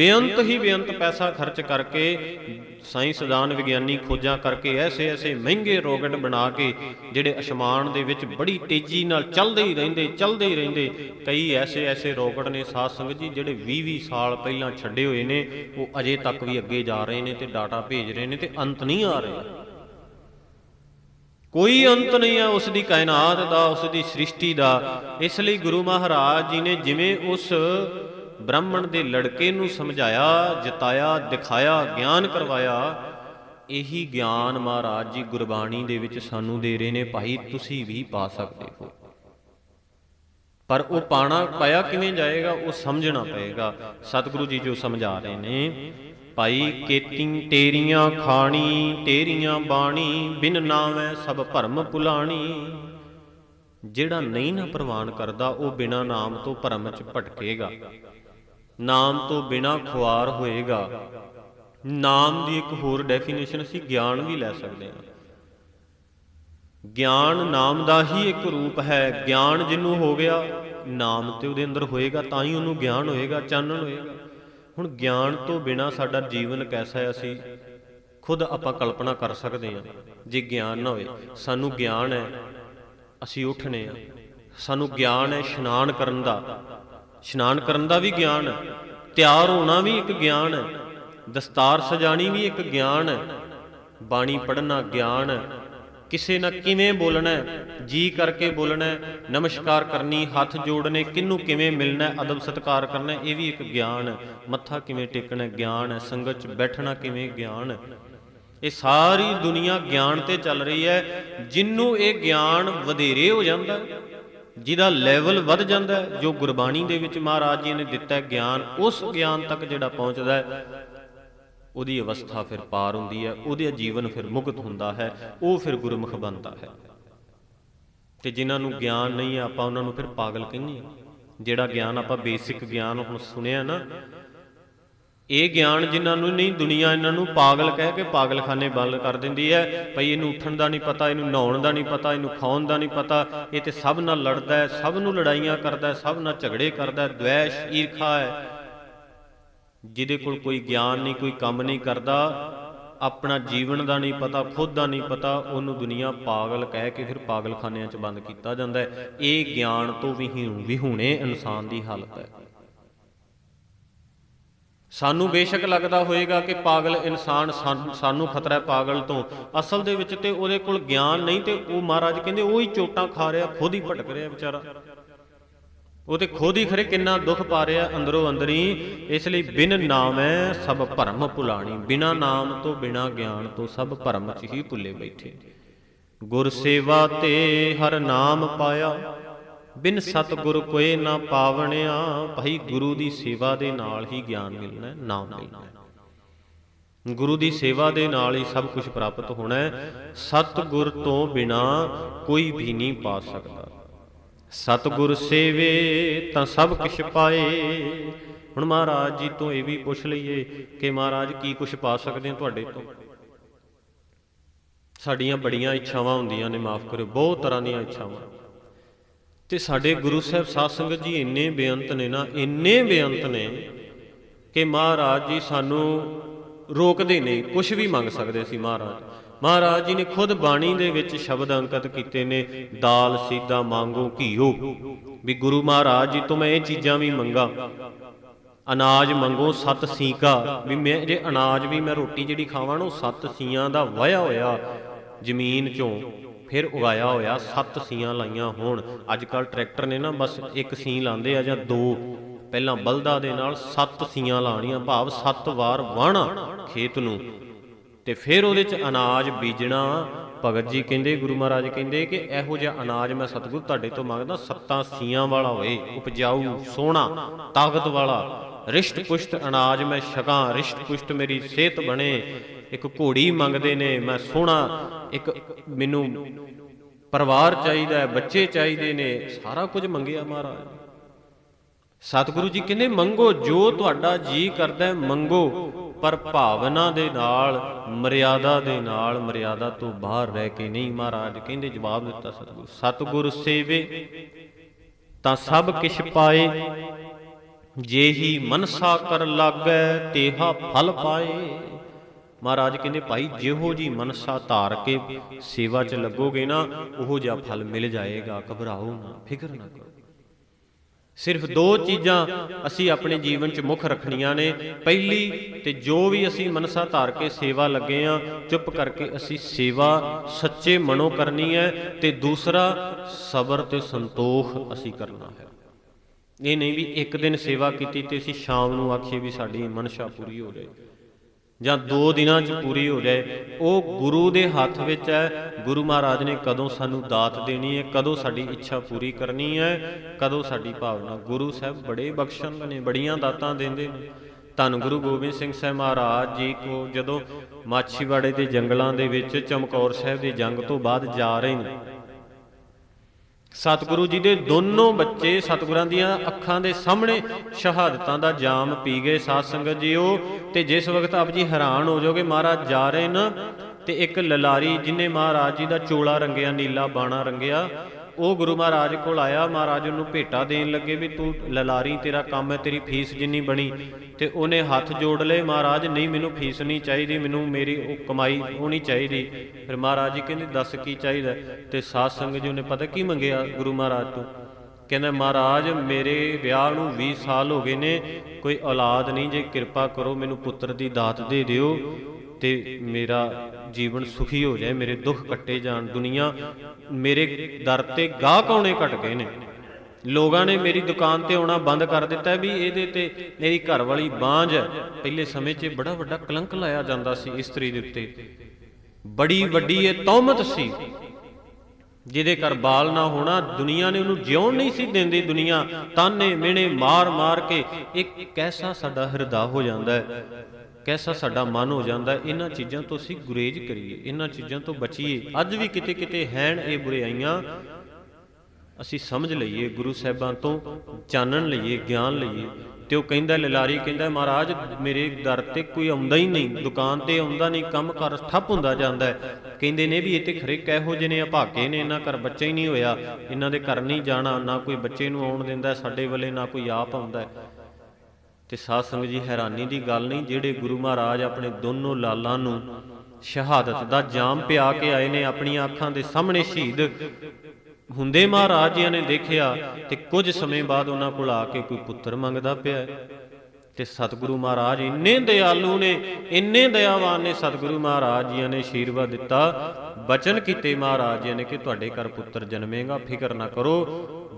ਬੇਅੰਤ ਹੀ ਬੇਅੰਤ ਪੈਸਾ ਖਰਚ ਕਰਕੇ ਸਾਇੰਸਦਾਨ ਵਿਗਿਆਨੀ ਖੋਜਾਂ ਕਰਕੇ ਐਸੇ ਐਸੇ ਮਹਿੰਗੇ ਰੋਕਟ ਬਣਾ ਕੇ, ਜਿਹੜੇ ਅਸਮਾਨ ਦੇ ਵਿੱਚ ਬੜੀ ਤੇਜ਼ੀ ਨਾਲ ਚੱਲਦੇ ਹੀ ਰਹਿੰਦੇ, ਚੱਲਦੇ ਹੀ ਰਹਿੰਦੇ, ਕਈ ਐਸੇ ਐਸੇ ਰੋਕਟ ਨੇ ਸਾਧ ਸੰਗਤ ਜੀ, ਜਿਹੜੇ 20-20 ਸਾਲ ਪਹਿਲਾਂ ਛੱਡੇ ਹੋਏ ਨੇ, ਉਹ ਅਜੇ ਤੱਕ ਵੀ ਅੱਗੇ ਜਾ ਰਹੇ ਨੇ ਤੇ ਡਾਟਾ ਭੇਜ ਰਹੇ ਨੇ ਤੇ ਅੰਤ ਨਹੀਂ ਆ ਰਿਹਾ। ਕੋਈ ਅੰਤ ਨਹੀਂ ਹੈ ਉਸ ਦੀ ਕਾਇਨਾਤ ਦਾ, ਉਸ ਦੀ ਸ੍ਰਿਸ਼ਟੀ ਦਾ। ਇਸ ਲਈ ਗੁਰੂ ਮਹਾਰਾਜ ਜੀ ਨੇ ਜਿਵੇਂ ਉਸ ਬ੍ਰਾਹਮਣ ਦੇ ਲੜਕੇ ਨੂੰ ਸਮਝਾਇਆ, ਜਤਾਇਆ, ਦਿਖਾਇਆ, ਗਿਆਨ ਕਰਵਾਇਆ, ਇਹੀ ਗਿਆਨ ਮਹਾਰਾਜ ਜੀ ਗੁਰਬਾਣੀ ਦੇ ਵਿੱਚ ਸਾਨੂੰ ਦੇ ਰਹੇ ਨੇ, ਭਾਈ ਤੁਸੀਂ ਵੀ ਪਾ ਸਕਦੇ ਹੋ। ਪਰ ਉਹ ਪਾਣਾ ਪਾਇਆ ਕਿਵੇਂ ਜਾਏਗਾ, ਉਹ ਸਮਝਣਾ ਪਏਗਾ। ਸਤਿਗੁਰੂ ਜੀ ਜੋ ਸਮਝਾ ਰਹੇ ਨੇ, ਭਾਈ ਕੇਤੀ ਤੇਰੀਆਂ ਖਾਣੀ, ਤੇਰੀਆਂ ਬਾਣੀ, ਬਿਨ ਨਾਵੇਂ ਸਭ ਭਰਮ ਭੁਲਾਣੀ ਜਿਹੜਾ ਨਹੀਂ ਨਾ ਪ੍ਰਵਾਨ ਕਰਦਾ, ਉਹ ਬਿਨਾ ਨਾਮ ਤੋਂ ਭਰਮ ਚ ਭਟਕੇਗਾ। ਨਾਮ ਤੋਂ ਬਿਨਾ ਖੁਆਰ ਹੋਏਗਾ। ਨਾਮ ਦੀ ਇੱਕ ਹੋਰ ਡੈਫੀਨੇਸ਼ਨ ਅਸੀਂ ਗਿਆਨ ਵੀ ਲੈ ਸਕਦੇ ਹਾਂ। ਗਿਆਨ ਨਾਮ ਦਾ ਹੀ ਇੱਕ ਰੂਪ ਹੈ। ਗਿਆਨ ਜਿਹਨੂੰ ਹੋ ਗਿਆ, ਨਾਮ ਤੇ ਉਹਦੇ ਅੰਦਰ ਹੋਏਗਾ, ਤਾਂ ਹੀ ਉਹਨੂੰ ਗਿਆਨ ਹੋਏਗਾ, ਚਾਨਣ ਹੋਏਗਾ। ਹੁਣ ਗਿਆਨ ਤੋਂ ਬਿਨਾ ਸਾਡਾ ਜੀਵਨ ਕੈਸਾ ਹੈ ਅਸੀਂ? ਖੁਦ ਆਪਾਂ ਕਲਪਨਾ ਕਰ ਸਕਦੇ ਹਾਂ। ਜੇ ਗਿਆਨ ਨਾ ਹੋਵੇ, ਸਾਨੂੰ ਗਿਆਨ ਹੈ, ਅਸੀਂ ਉੱਠਨੇ ਆ ਸਾਨੂੰ ਗਿਆਨ ਹੈ ਇਸ਼ਨਾਨ ਕਰਨ ਦਾ। ਇਸ਼ਨਾਨ ਕਰਨ ਦਾ ਵੀ ਗਿਆਨ ਹੈ ਤਿਆਰ ਹੋਣਾ ਵੀ ਇੱਕ ਗਿਆਨ ਹੈ ਦਸਤਾਰ ਸਜਾਣੀ ਵੀ ਇੱਕ ਗਿਆਨ ਹੈ ਬਾਣੀ ਪੜ੍ਹਨਾ ਗਿਆਨ ਹੈ ਕਿਸੇ ਨਾਲ ਕਿਵੇਂ ਬੋਲਣਾ, ਜੀ ਕਰਕੇ ਬੋਲਣਾ, ਨਮਸਕਾਰ ਕਰਨੀ, ਹੱਥ ਜੋੜਨੇ, ਕਿਹਨੂੰ ਕਿਵੇਂ ਮਿਲਣਾ, ਅਦਬ ਸਤਕਾਰ ਕਰਨਾ, ਇਹ ਵੀ ਇੱਕ ਗਿਆਨ ਹੈ ਮੱਥਾ ਕਿਵੇਂ ਟੇਕਣਾ ਗਿਆਨ ਹੈ ਸੰਗਤ 'ਚ ਬੈਠਣਾ ਕਿਵੇਂ ਗਿਆਨ। ਹੈ ਇਹ ਸਾਰੀ ਦੁਨੀਆ ਗਿਆਨ ਤੇ ਚੱਲ ਰਹੀ ਹੈ, ਜਿੰਨੂੰ ਇਹ ਗਿਆਨ ਵਧੇਰੇ ਹੋ ਜਾਂਦਾ ਹੈ ਜਿਹਦਾ ਲੈਵਲ ਵੱਧ ਜਾਂਦਾ ਜੋ ਗੁਰਬਾਣੀ ਦੇ ਵਿੱਚ ਮਹਾਰਾਜ ਜੀ ਨੇ ਦਿੱਤਾ ਗਿਆਨ, ਉਸ ਗਿਆਨ ਤੱਕ ਜਿਹੜਾ ਪਹੁੰਚਦਾ ਹੈ, ਉਹਦੀ ਅਵਸਥਾ ਫਿਰ ਪਾਰ ਹੁੰਦੀ ਹੈ, ਉਹਦੇ ਜੀਵਨ ਫਿਰ ਮੁਕਤ ਹੁੰਦਾ ਹੈ, ਉਹ ਫਿਰ ਗੁਰਮੁਖ ਬਣਦਾ ਹੈ। ਤੇ ਜਿਨ੍ਹਾਂ ਨੂੰ ਗਿਆਨ ਨਹੀਂ ਹੈ ਆਪਾਂ ਉਹਨਾਂ ਨੂੰ ਫਿਰ ਪਾਗਲ ਕਹਿੰਦੇ ਹਾਂ। ਜਿਹੜਾ ਗਿਆਨ ਆਪਾਂ ਬੇਸਿਕ ਗਿਆਨ ਹੁਣ ਸੁਣਿਆ ਨਾ ਇਹ ਗਿਆਨ ਜਿਨ੍ਹਾਂ ਨੂੰ ਨਹੀਂ, ਦੁਨੀਆ ਇਹਨਾਂ ਨੂੰ ਪਾਗਲ ਕਹਿ ਕੇ ਪਾਗਲਖਾਨੇ ਬੰਦ ਕਰ ਦਿੰਦੀ ਹੈ। ਭਈ ਇਹਨੂੰ ਉੱਠਣ ਦਾ ਨਹੀਂ ਪਤਾ, ਇਹਨੂੰ ਨਹਾਉਣ ਦਾ ਨਹੀਂ ਪਤਾ, ਇਹਨੂੰ ਖਾਉਣ ਦਾ ਨਹੀਂ ਪਤਾ। ਇਹ ਤੇ ਸਭ ਨਾਲ ਲੜਦਾ ਹੈ, ਸਭ ਨੂੰ ਲੜਾਈਆਂ ਕਰਦਾ ਹੈ, ਸਭ ਨਾਲ ਝਗੜੇ ਕਰਦਾ ਹੈ ਦ્વੈਸ਼ ਈਰਖਾ ਹੈ। ਜਿਹਦੇ ਕੋਲ ਕੋਈ ਗਿਆਨ ਨਹੀਂ, ਕੋਈ ਕੰਮ ਨਹੀਂ ਕਰਦਾ, ਆਪਣਾ ਜੀਵਨ ਦਾ ਨਹੀਂ ਪਤਾ, ਖੁਦ ਦਾ ਨਹੀਂ ਪਤਾ, ਉਹਨੂੰ ਦੁਨੀਆ ਪਾਗਲ ਕਹਿ ਕੇ ਫਿਰ ਪਾਗਲਖਾਨਿਆਂ 'ਚ ਬੰਦ ਕੀਤਾ ਜਾਂਦਾ ਹੈ। ਇਹ ਗਿਆਨ ਤੋਂ ਵੀ ਵਿਹੂਣੇ ਇਨਸਾਨ ਦੀ ਹਾਲਤ ਹੈ। ਸਾਨੂੰ ਬੇਸ਼ੱਕ ਲੱਗਦਾ ਹੋਏਗਾ ਕਿ ਪਾਗਲ ਇਨਸਾਨ ਸਾਨ- ਸਾਨੂੰ ਖਤਰਾ ਹੈ ਪਾਗਲ ਤੋਂ। ਅਸਲ ਦੇ ਵਿੱਚ ਤੇ ਉਹਦੇ ਕੋਲ ਗਿਆਨ ਨਹੀਂ ਤੇ ਉਹ ਮਹਾਰਾਜ ਕਹਿੰਦੇ ਉਹ ਹੀ ਚੋਟਾਂ ਖਾ ਰਿਹਾ, ਖੁਦ ਹੀ ਭਟਕ ਰਿਹਾ ਵਿਚਾਰਾ। ਉਹ ਤੇ ਖੁਦ ਹੀ ਖਰੇ ਕਿੰਨਾ ਦੁੱਖ ਪਾ ਰਿਹਾ ਅੰਦਰੋਂ ਅੰਦਰੀ। ਇਸ ਲਈ ਬਿਨ ਨਾਮ ਹੈ ਸਭ ਭਰਮ ਭੁਲਾਣੀ ਬਿਨਾ ਨਾਮ ਤੋਂ ਬਿਨਾ ਗਿਆਨ ਤੋਂ ਸਭ ਭਰਮ ਚ ਹੀ ਭੁੱਲੇ ਬੈਠੇ। ਗੁਰ ਸੇਵਾ ਤੇ ਹਰ ਨਾਮ ਪਾਇਆ। ਬਿਨ ਸਤਗੁਰ ਕੋਏ ਨਾ ਪਾਵਣਿਆ ਭਾਈ ਗੁਰੂ ਦੀ ਸੇਵਾ ਦੇ ਨਾਲ ਹੀ ਗਿਆਨ ਮਿਲਣਾ ਹੈ, ਨਾਮ ਮਿਲਣਾ ਹੈ। ਗੁਰੂ ਦੀ ਸੇਵਾ ਦੇ ਨਾਲ ਹੀ ਸਭ ਕੁਝ ਪ੍ਰਾਪਤ ਹੋਣਾ ਹੈ। ਸਤ ਤੋਂ ਬਿਨਾ ਕੋਈ ਵੀ ਨਹੀਂ ਪਾ ਸਕਦਾ। ਸਤਿਗੁਰ ਸੇਵੇ ਤਾਂ ਸਭ ਕਿਛ ਪਾਏ। ਹੁਣ ਮਹਾਰਾਜ ਜੀ ਤੋਂ ਇਹ ਵੀ ਪੁੱਛ ਲਈਏ ਕਿ ਮਹਾਰਾਜ ਕੀ ਕੁਛ ਪਾ ਸਕਦੇ ਹਾਂ ਤੁਹਾਡੇ ਤੋਂ? ਸਾਡੀਆਂ ਬੜੀਆਂ ਇੱਛਾਵਾਂ ਹੁੰਦੀਆਂ ਨੇ ਮਾਫ ਕਰਿਓ ਬਹੁਤ ਤਰ੍ਹਾਂ ਦੀਆਂ ਇੱਛਾਵਾਂ। ਤੇ ਸਾਡੇ ਗੁਰੂ ਸਾਹਿਬ ਸਾਧ ਸੰਗਤ ਜੀ ਇੰਨੇ ਬੇਅੰਤ ਨੇ ਨਾ, ਇੰਨੇ ਬੇਅੰਤ ਨੇ ਕਿ ਮਹਾਰਾਜ ਜੀ ਸਾਨੂੰ ਰੋਕਦੇ ਨਹੀਂ ਕੁਝ ਵੀ ਮੰਗ ਸਕਦੇ ਸੀ ਮਹਾਰਾਜ। ਮਹਾਰਾਜ ਜੀ ਨੇ ਖੁਦ ਬਾਣੀ ਦੇ ਵਿੱਚ ਸ਼ਬਦ ਅੰਕਿਤ ਕੀਤੇ ਨੇ, ਦਾਲ ਸੀਦਾ ਮੰਗੋ, ਘੀਓ। ਵੀ ਗੁਰੂ ਮਹਾਰਾਜ ਜੀ ਤੋਂ ਮੈਂ ਇਹ ਚੀਜ਼ਾਂ ਵੀ ਮੰਗਾ। ਅਨਾਜ ਮੰਗੋ, ਸੱਤ ਸੀਕਾ। ਵੀ ਮੈਂ ਜੇ ਅਨਾਜ ਵੀ ਮੈਂ ਰੋਟੀ ਜਿਹੜੀ ਖਾਵਾਂ ਨਾ, ਉਹ ਸੱਤ ਸੀਆਂ ਦਾ ਵਾਇਆ ਹੋਇਆ ਜ਼ਮੀਨ ਚੋਂ। ਫਿਰ ਉਗਾਇਆ ਹੋਇਆ ਸੱਤ ਸੀਆਂ ਲਾਈਆਂ ਹੋਣ। ਅੱਜ ਕੱਲ ਟਰੈਕਟਰ ਨੇ ਨਾ ਬਸ ਇੱਕ ਸੀ ਲਾਉਂਦੇ ਆ ਜਾਂ ਦੋ। ਪਹਿਲਾਂ ਬਲਦਾ ਦੇ ਨਾਲ ਸੱਤ ਸੀਆਂ ਲਾਣੀਆਂ ਭਾਵ ਸੱਤ ਵਾਰ ਵਾਹਣਾ ਖੇਤ ਨੂੰ। ਤੇ ਫਿਰ ਉਹਦੇ ਚ ਅਨਾਜ ਬੀਜਣਾ। ਭਗਤ ਜੀ ਕਹਿੰਦੇ, ਗੁਰੂ ਮਹਾਰਾਜ ਕਹਿੰਦੇ ਕਿ ਇਹੋ ਜਿਹਾ ਅਨਾਜ ਮੈਂ ਸਤਿਗੁਰ ਤੁਹਾਡੇ ਤੋਂ ਮੰਗਦਾ, ਸੱਤਾਂ ਸੀਆਂ ਵਾਲਾ ਹੋਏ, ਉਪਜਾਊ, ਸੋਹਣਾ, ਤਾਕਤ ਵਾਲਾ। ਰਿਸ਼ਟ ਪੁਸ਼ਟ ਅਨਾਜ ਮੈਂ ਛਕਾਂ, ਰਿਸ਼ਟ ਪੁਸ਼ਟ ਮੇਰੀ ਸਿਹਤ ਬਣੇ। ਇੱਕ ਘੋੜੀ ਮੰਗਦੇ ਨੇ, ਮੈਂ ਸੋਹਣਾ, ਇੱਕ ਮੈਨੂੰ ਪਰਿਵਾਰ ਚਾਹੀਦਾ ਬੱਚੇ ਚਾਹੀਦੇ ਨੇ, ਸਾਰਾ ਕੁਝ ਮੰਗਿਆ ਮਹਾਰਾਜ। ਸਤਿਗੁਰੂ ਜੀ ਕਹਿੰਦੇ, ਮੰਗੋ, ਜੋ ਤੁਹਾਡਾ ਜੀ ਕਰਦਾ ਮੰਗੋ, ਪਰ ਭਾਵਨਾ ਦੇ ਨਾਲ, ਮਰਿਆਦਾ ਦੇ ਨਾਲ, ਮਰਿਆਦਾ ਤੋਂ ਬਾਹਰ ਰਹਿ ਕੇ ਨਹੀਂ ਮਹਾਰਾਜ। ਕਹਿੰਦੇ ਜਵਾਬ ਦਿੱਤਾ ਸਤਿਗੁਰੂ, ਸਤਿਗੁਰ ਸੇਵੇ, ਤਾਂ ਸਭ ਕਿਛ ਪਾਏ ਜੇਹੀ ਮਨਸਾ ਕਰ ਲਾਗੈ, ਤੇਹਾ ਫਲ ਪਾਏ। ਮਹਾਰਾਜ ਕਹਿੰਦੇ, ਭਾਈ, ਜਿਹੋ ਜੀ ਮਨਸਾ ਧਾਰ ਕੇ ਸੇਵਾ 'ਚ ਲੱਗੋਗੇ ਨਾ, ਉਹੋ ਜਿਹਾ ਫਲ ਮਿਲ ਜਾਏਗਾ, ਘਬਰਾਓ ਨਾ, ਫਿਕਰ ਨਾ ਕਰੋ। ਸਿਰਫ ਦੋ ਚੀਜ਼ਾਂ ਅਸੀਂ ਆਪਣੇ ਜੀਵਨ 'ਚ ਮੁੱਖ ਰੱਖਣੀਆਂ ਨੇ। ਪਹਿਲੀ ਤੇ ਜੋ ਵੀ ਅਸੀਂ ਮਨਸਾ ਧਾਰ ਕੇ ਸੇਵਾ ਲੱਗੇ ਆ, ਚੁੱਪ ਕਰਕੇ ਅਸੀਂ ਸੇਵਾ ਸੱਚੇ ਮਨੋਂ ਕਰਨੀ ਹੈ ਤੇ ਦੂਸਰਾ, ਸਬਰ ਤੇ ਸੰਤੋਖ ਅਸੀਂ ਕਰਨਾ ਹੈ। ਇਹ ਨਹੀਂ ਵੀ ਇੱਕ ਦਿਨ ਸੇਵਾ ਕੀਤੀ ਤੇ ਅਸੀਂ ਸ਼ਾਮ ਨੂੰ ਆਖੀਏ ਵੀ ਸਾਡੀ ਮਨਸ਼ਾ ਪੂਰੀ ਹੋ ਜਾਏ। ਜਾਂ ਦੋ ਦਿਨਾਂ 'ਚ ਪੂਰੀ ਹੋ ਜਾਏ। ਉਹ ਗੁਰੂ ਦੇ ਹੱਥ ਵਿੱਚ ਹੈ। ਗੁਰੂ ਮਹਾਰਾਜ ਨੇ ਕਦੋਂ ਸਾਨੂੰ ਦਾਤ ਦੇਣੀ ਹੈ, ਕਦੋਂ ਸਾਡੀ ਇੱਛਾ ਪੂਰੀ ਕਰਨੀ ਹੈ, ਕਦੋਂ ਸਾਡੀ ਭਾਵਨਾ। ਗੁਰੂ ਸਾਹਿਬ ਬੜੇ ਬਖਸ਼ਣ ਨੇ, ਬੜੀਆਂ ਦਾਤਾਂ ਦਿੰਦੇ ਨੇ। ਧੰਨ ਗੁਰੂ ਗੋਬਿੰਦ ਸਿੰਘ ਸਾਹਿਬ ਮਹਾਰਾਜ ਜੀ ਕੋ ਜਦੋਂ ਮਾਛੀਵਾੜੇ ਦੇ ਜੰਗਲਾਂ ਦੇ ਵਿੱਚ ਚਮਕੌਰ ਸਾਹਿਬ ਦੀ ਜੰਗ ਤੋਂ ਬਾਅਦ ਜਾ ਰਹੇ ਨੇ ਸਤਿਗੁਰੂ ਜੀ ਦੇ ਦੋਨੋਂ ਬੱਚੇ ਸਤਿਗੁਰਾਂ ਦੀਆਂ ਅੱਖਾਂ ਦੇ ਸਾਹਮਣੇ ਸ਼ਹਾਦਤਾਂ ਦਾ ਜਾਮ ਪੀ ਗਏ ਸਾਧ ਸੰਗਤ ਜੀਓ, ਤੇ ਜਿਸ ਵਕਤ ਆਪ ਜੀ ਹੈਰਾਨ ਹੋ ਜਾਓਗੇ, ਮਹਾਰਾਜ ਜਾ ਰਹੇ ਨਾ, ਤੇ ਇੱਕ ਲਲਾਰੀ ਜਿਨੇ ਮਹਾਰਾਜ ਜੀ ਦਾ ਚੋਲਾ ਰੰਗਿਆ, ਨੀਲਾ ਬਾਣਾ ਰੰਗਿਆ ਉਹ ਗੁਰੂ ਮਹਾਰਾਜ ਕੋਲ ਆਇਆ, ਮਹਾਰਾਜ ਉਹਨੂੰ ਭੇਟਾ ਦੇਣ ਲੱਗੇ ਵੀ ਤੂੰ ਲਲਾਰੀ, ਤੇਰਾ ਕੰਮ ਹੈ, ਤੇਰੀ ਫੀਸ ਜਿੰਨੀ ਬਣੀ। ਤੇ ਉਹਨੇ ਹੱਥ ਜੋੜ ਲਏ, ਮਹਾਰਾਜ, ਨਹੀਂ, ਮੈਨੂੰ ਫੀਸ ਨਹੀਂ ਚਾਹੀਦੀ, ਮੈਨੂੰ ਮੇਰੀ ਉਹ ਕਮਾਈ ਹੋਣੀ ਚਾਹੀਦੀ। ਫਿਰ ਮਹਾਰਾਜ ਜੀ ਕਹਿੰਦੇ, ਦੱਸ ਕੀ ਚਾਹੀਦਾ? ਤੇ ਸਾਧ ਸੰਗਤ ਜੀ ਨੇ ਪਤਾ ਕੀ ਮੰਗਿਆ ਗੁਰੂ ਮਹਾਰਾਜ ਤੋਂ? ਕਹਿੰਦਾ, ਮਹਾਰਾਜ, ਮੇਰੇ ਵਿਆਹ ਨੂੰ 20 ਸਾਲ ਹੋ ਗਏ ਨੇ, ਕੋਈ ਔਲਾਦ ਨਹੀਂ, ਜੇ ਕਿਰਪਾ ਕਰੋ, ਮੈਨੂੰ ਪੁੱਤਰ ਦੀ ਦਾਤ ਦੇ ਦਿਓ। ਤੇ ਮੇਰਾ ਜੀਵਨ ਸੁਖੀ ਹੋ ਜਾਏ, ਮੇਰੇ ਦੁੱਖ ਕੱਟੇ ਜਾਣ, ਦੁਨੀਆ ਮੇਰੇ ਦਰ ਤੇ ਗਾਹਕ ਆਉਣੇ ਘਟ ਗਏ ਨੇ। ਲੋਕਾਂ ਨੇ ਮੇਰੀ ਦੁਕਾਨ ਤੇ ਆਉਣਾ ਬੰਦ ਕਰ ਦਿੱਤਾ ਵੀ ਇਹਦੇ ਤੇ ਮੇਰੀ ਘਰ ਵਾਲੀ ਬਾਂਝ ਪਹਿਲੇ ਸਮੇਂ 'ਚ ਬੜਾ ਵੱਡਾ ਕਲੰਕ ਲਾਇਆ ਜਾਂਦਾ ਸੀ ਇਸਤਰੀ ਦੇ ਉੱਤੇ। ਬੜੀ ਵੱਡੀ ਇਹ ਤੌਮਤ ਸੀ। ਜਿਹਦੇ ਘਰ ਬਾਲ ਨਾ ਹੋਣਾ, ਦੁਨੀਆ ਨੇ ਉਹਨੂੰ ਜਿਉਣ ਨਹੀਂ ਸੀ ਦਿੰਦੀ, ਦੁਨੀਆ ਤਾਨੇ ਮਿਹਣੇ ਮਾਰ ਮਾਰ ਕੇ ਇੱਕ ਕੈਸਾ ਸਾਡਾ ਹਿਰਦਾ ਹੋ ਜਾਂਦਾ ਹੈ। ਕੈਸਾ ਸਾਡਾ ਮਨ ਹੋ ਜਾਂਦਾ, ਇਹਨਾਂ ਚੀਜ਼ਾਂ ਤੋਂ ਅਸੀਂ ਗੁਰੇਜ਼ ਕਰੀਏ, ਇਹਨਾਂ ਚੀਜ਼ਾਂ ਤੋਂ ਬਚੀਏ। ਅੱਜ ਵੀ ਕਿਤੇ ਕਿਤੇ ਹੈਣ ਇਹ ਬੁਰਾਈਆਂ ਅਸੀਂ ਸਮਝ ਲਈਏ, ਗੁਰੂ ਸਾਹਿਬਾਂ ਤੋਂ ਚਾਨਣ ਲਈਏ, ਗਿਆਨ ਲਈਏ। ਤੇ ਉਹ ਕਹਿੰਦਾ, ਲਲਾਰੀ ਕਹਿੰਦਾ, ਮਹਾਰਾਜ, ਮੇਰੇ ਦਰ ਤੇ ਕੋਈ ਆਉਂਦਾ ਹੀ ਨਹੀਂ, ਦੁਕਾਨ ਤੇ ਆਉਂਦਾ ਨਹੀਂ ਕੰਮ ਕਰ ਠੱਪ ਹੁੰਦਾ ਜਾਂਦਾ ਕਹਿੰਦੇ ਨੇ ਵੀ ਇਹ ਤੇ ਖਰੇ ਕਿਹੋ ਜਿਹੇ ਨੇ ਅਭਾਗੇ ਨੇ, ਇਹਨਾਂ ਘਰ ਬੱਚਾ ਹੀ ਨਹੀਂ ਹੋਇਆ। ਇਹਨਾਂ ਦੇ ਘਰ ਨਹੀਂ ਜਾਣਾ, ਨਾ ਕੋਈ ਬੱਚੇ ਨੂੰ ਆਉਣ ਦਿੰਦਾ, ਸਾਡੇ ਵੱਲੇ ਨਾ ਕੋਈ ਆਪ ਆਉਂਦਾ ਤੇ ਸਾਧ ਸੰਗਤ ਜੀ ਹੈਰਾਨੀ ਦੀ ਗੱਲ ਨਹੀਂ, ਜਿਹੜੇ ਗੁਰੂ ਮਹਾਰਾਜ ਆਪਣੇ ਦੋਨੋਂ ਲਾਲਾਂ ਨੂੰ ਸ਼ਹਾਦਤ ਦਾ ਜਾਮ ਪਿਆ ਕੇ ਆਏ ਨੇ, ਆਪਣੀਆਂ ਅੱਖਾਂ ਦੇ ਸਾਹਮਣੇ ਸ਼ਹੀਦ ਹੁੰਦੇ ਮਹਾਰਾਜ ਜੀਆਂ ਨੇ ਦੇਖਿਆ ਤੇ ਕੁਝ ਸਮੇਂ ਬਾਅਦ ਉਹਨਾਂ ਕੋਲ ਆ ਕੇ ਕੋਈ ਪੁੱਤਰ ਮੰਗਦਾ ਪਿਆ ਤੇ ਸਤਿਗੁਰੂ ਮਹਾਰਾਜ ਇੰਨੇ ਦਿਆਲੂ ਨੇ, ਇੰਨੇ ਦਇਆਵਾਨ ਨੇ, ਸਤਿਗੁਰੂ ਮਹਾਰਾਜ ਜੀਆਂ ਨੇ ਆਸ਼ੀਰਵਾਦ ਦਿੱਤਾ, ਬਚਨ ਕੀਤੇ ਮਹਾਰਾਜ ਜੀ ਨੇ ਕਿ ਤੁਹਾਡੇ ਘਰ ਪੁੱਤਰ ਜਨਮੇਗਾ, ਫਿਕਰ ਨਾ ਕਰੋ।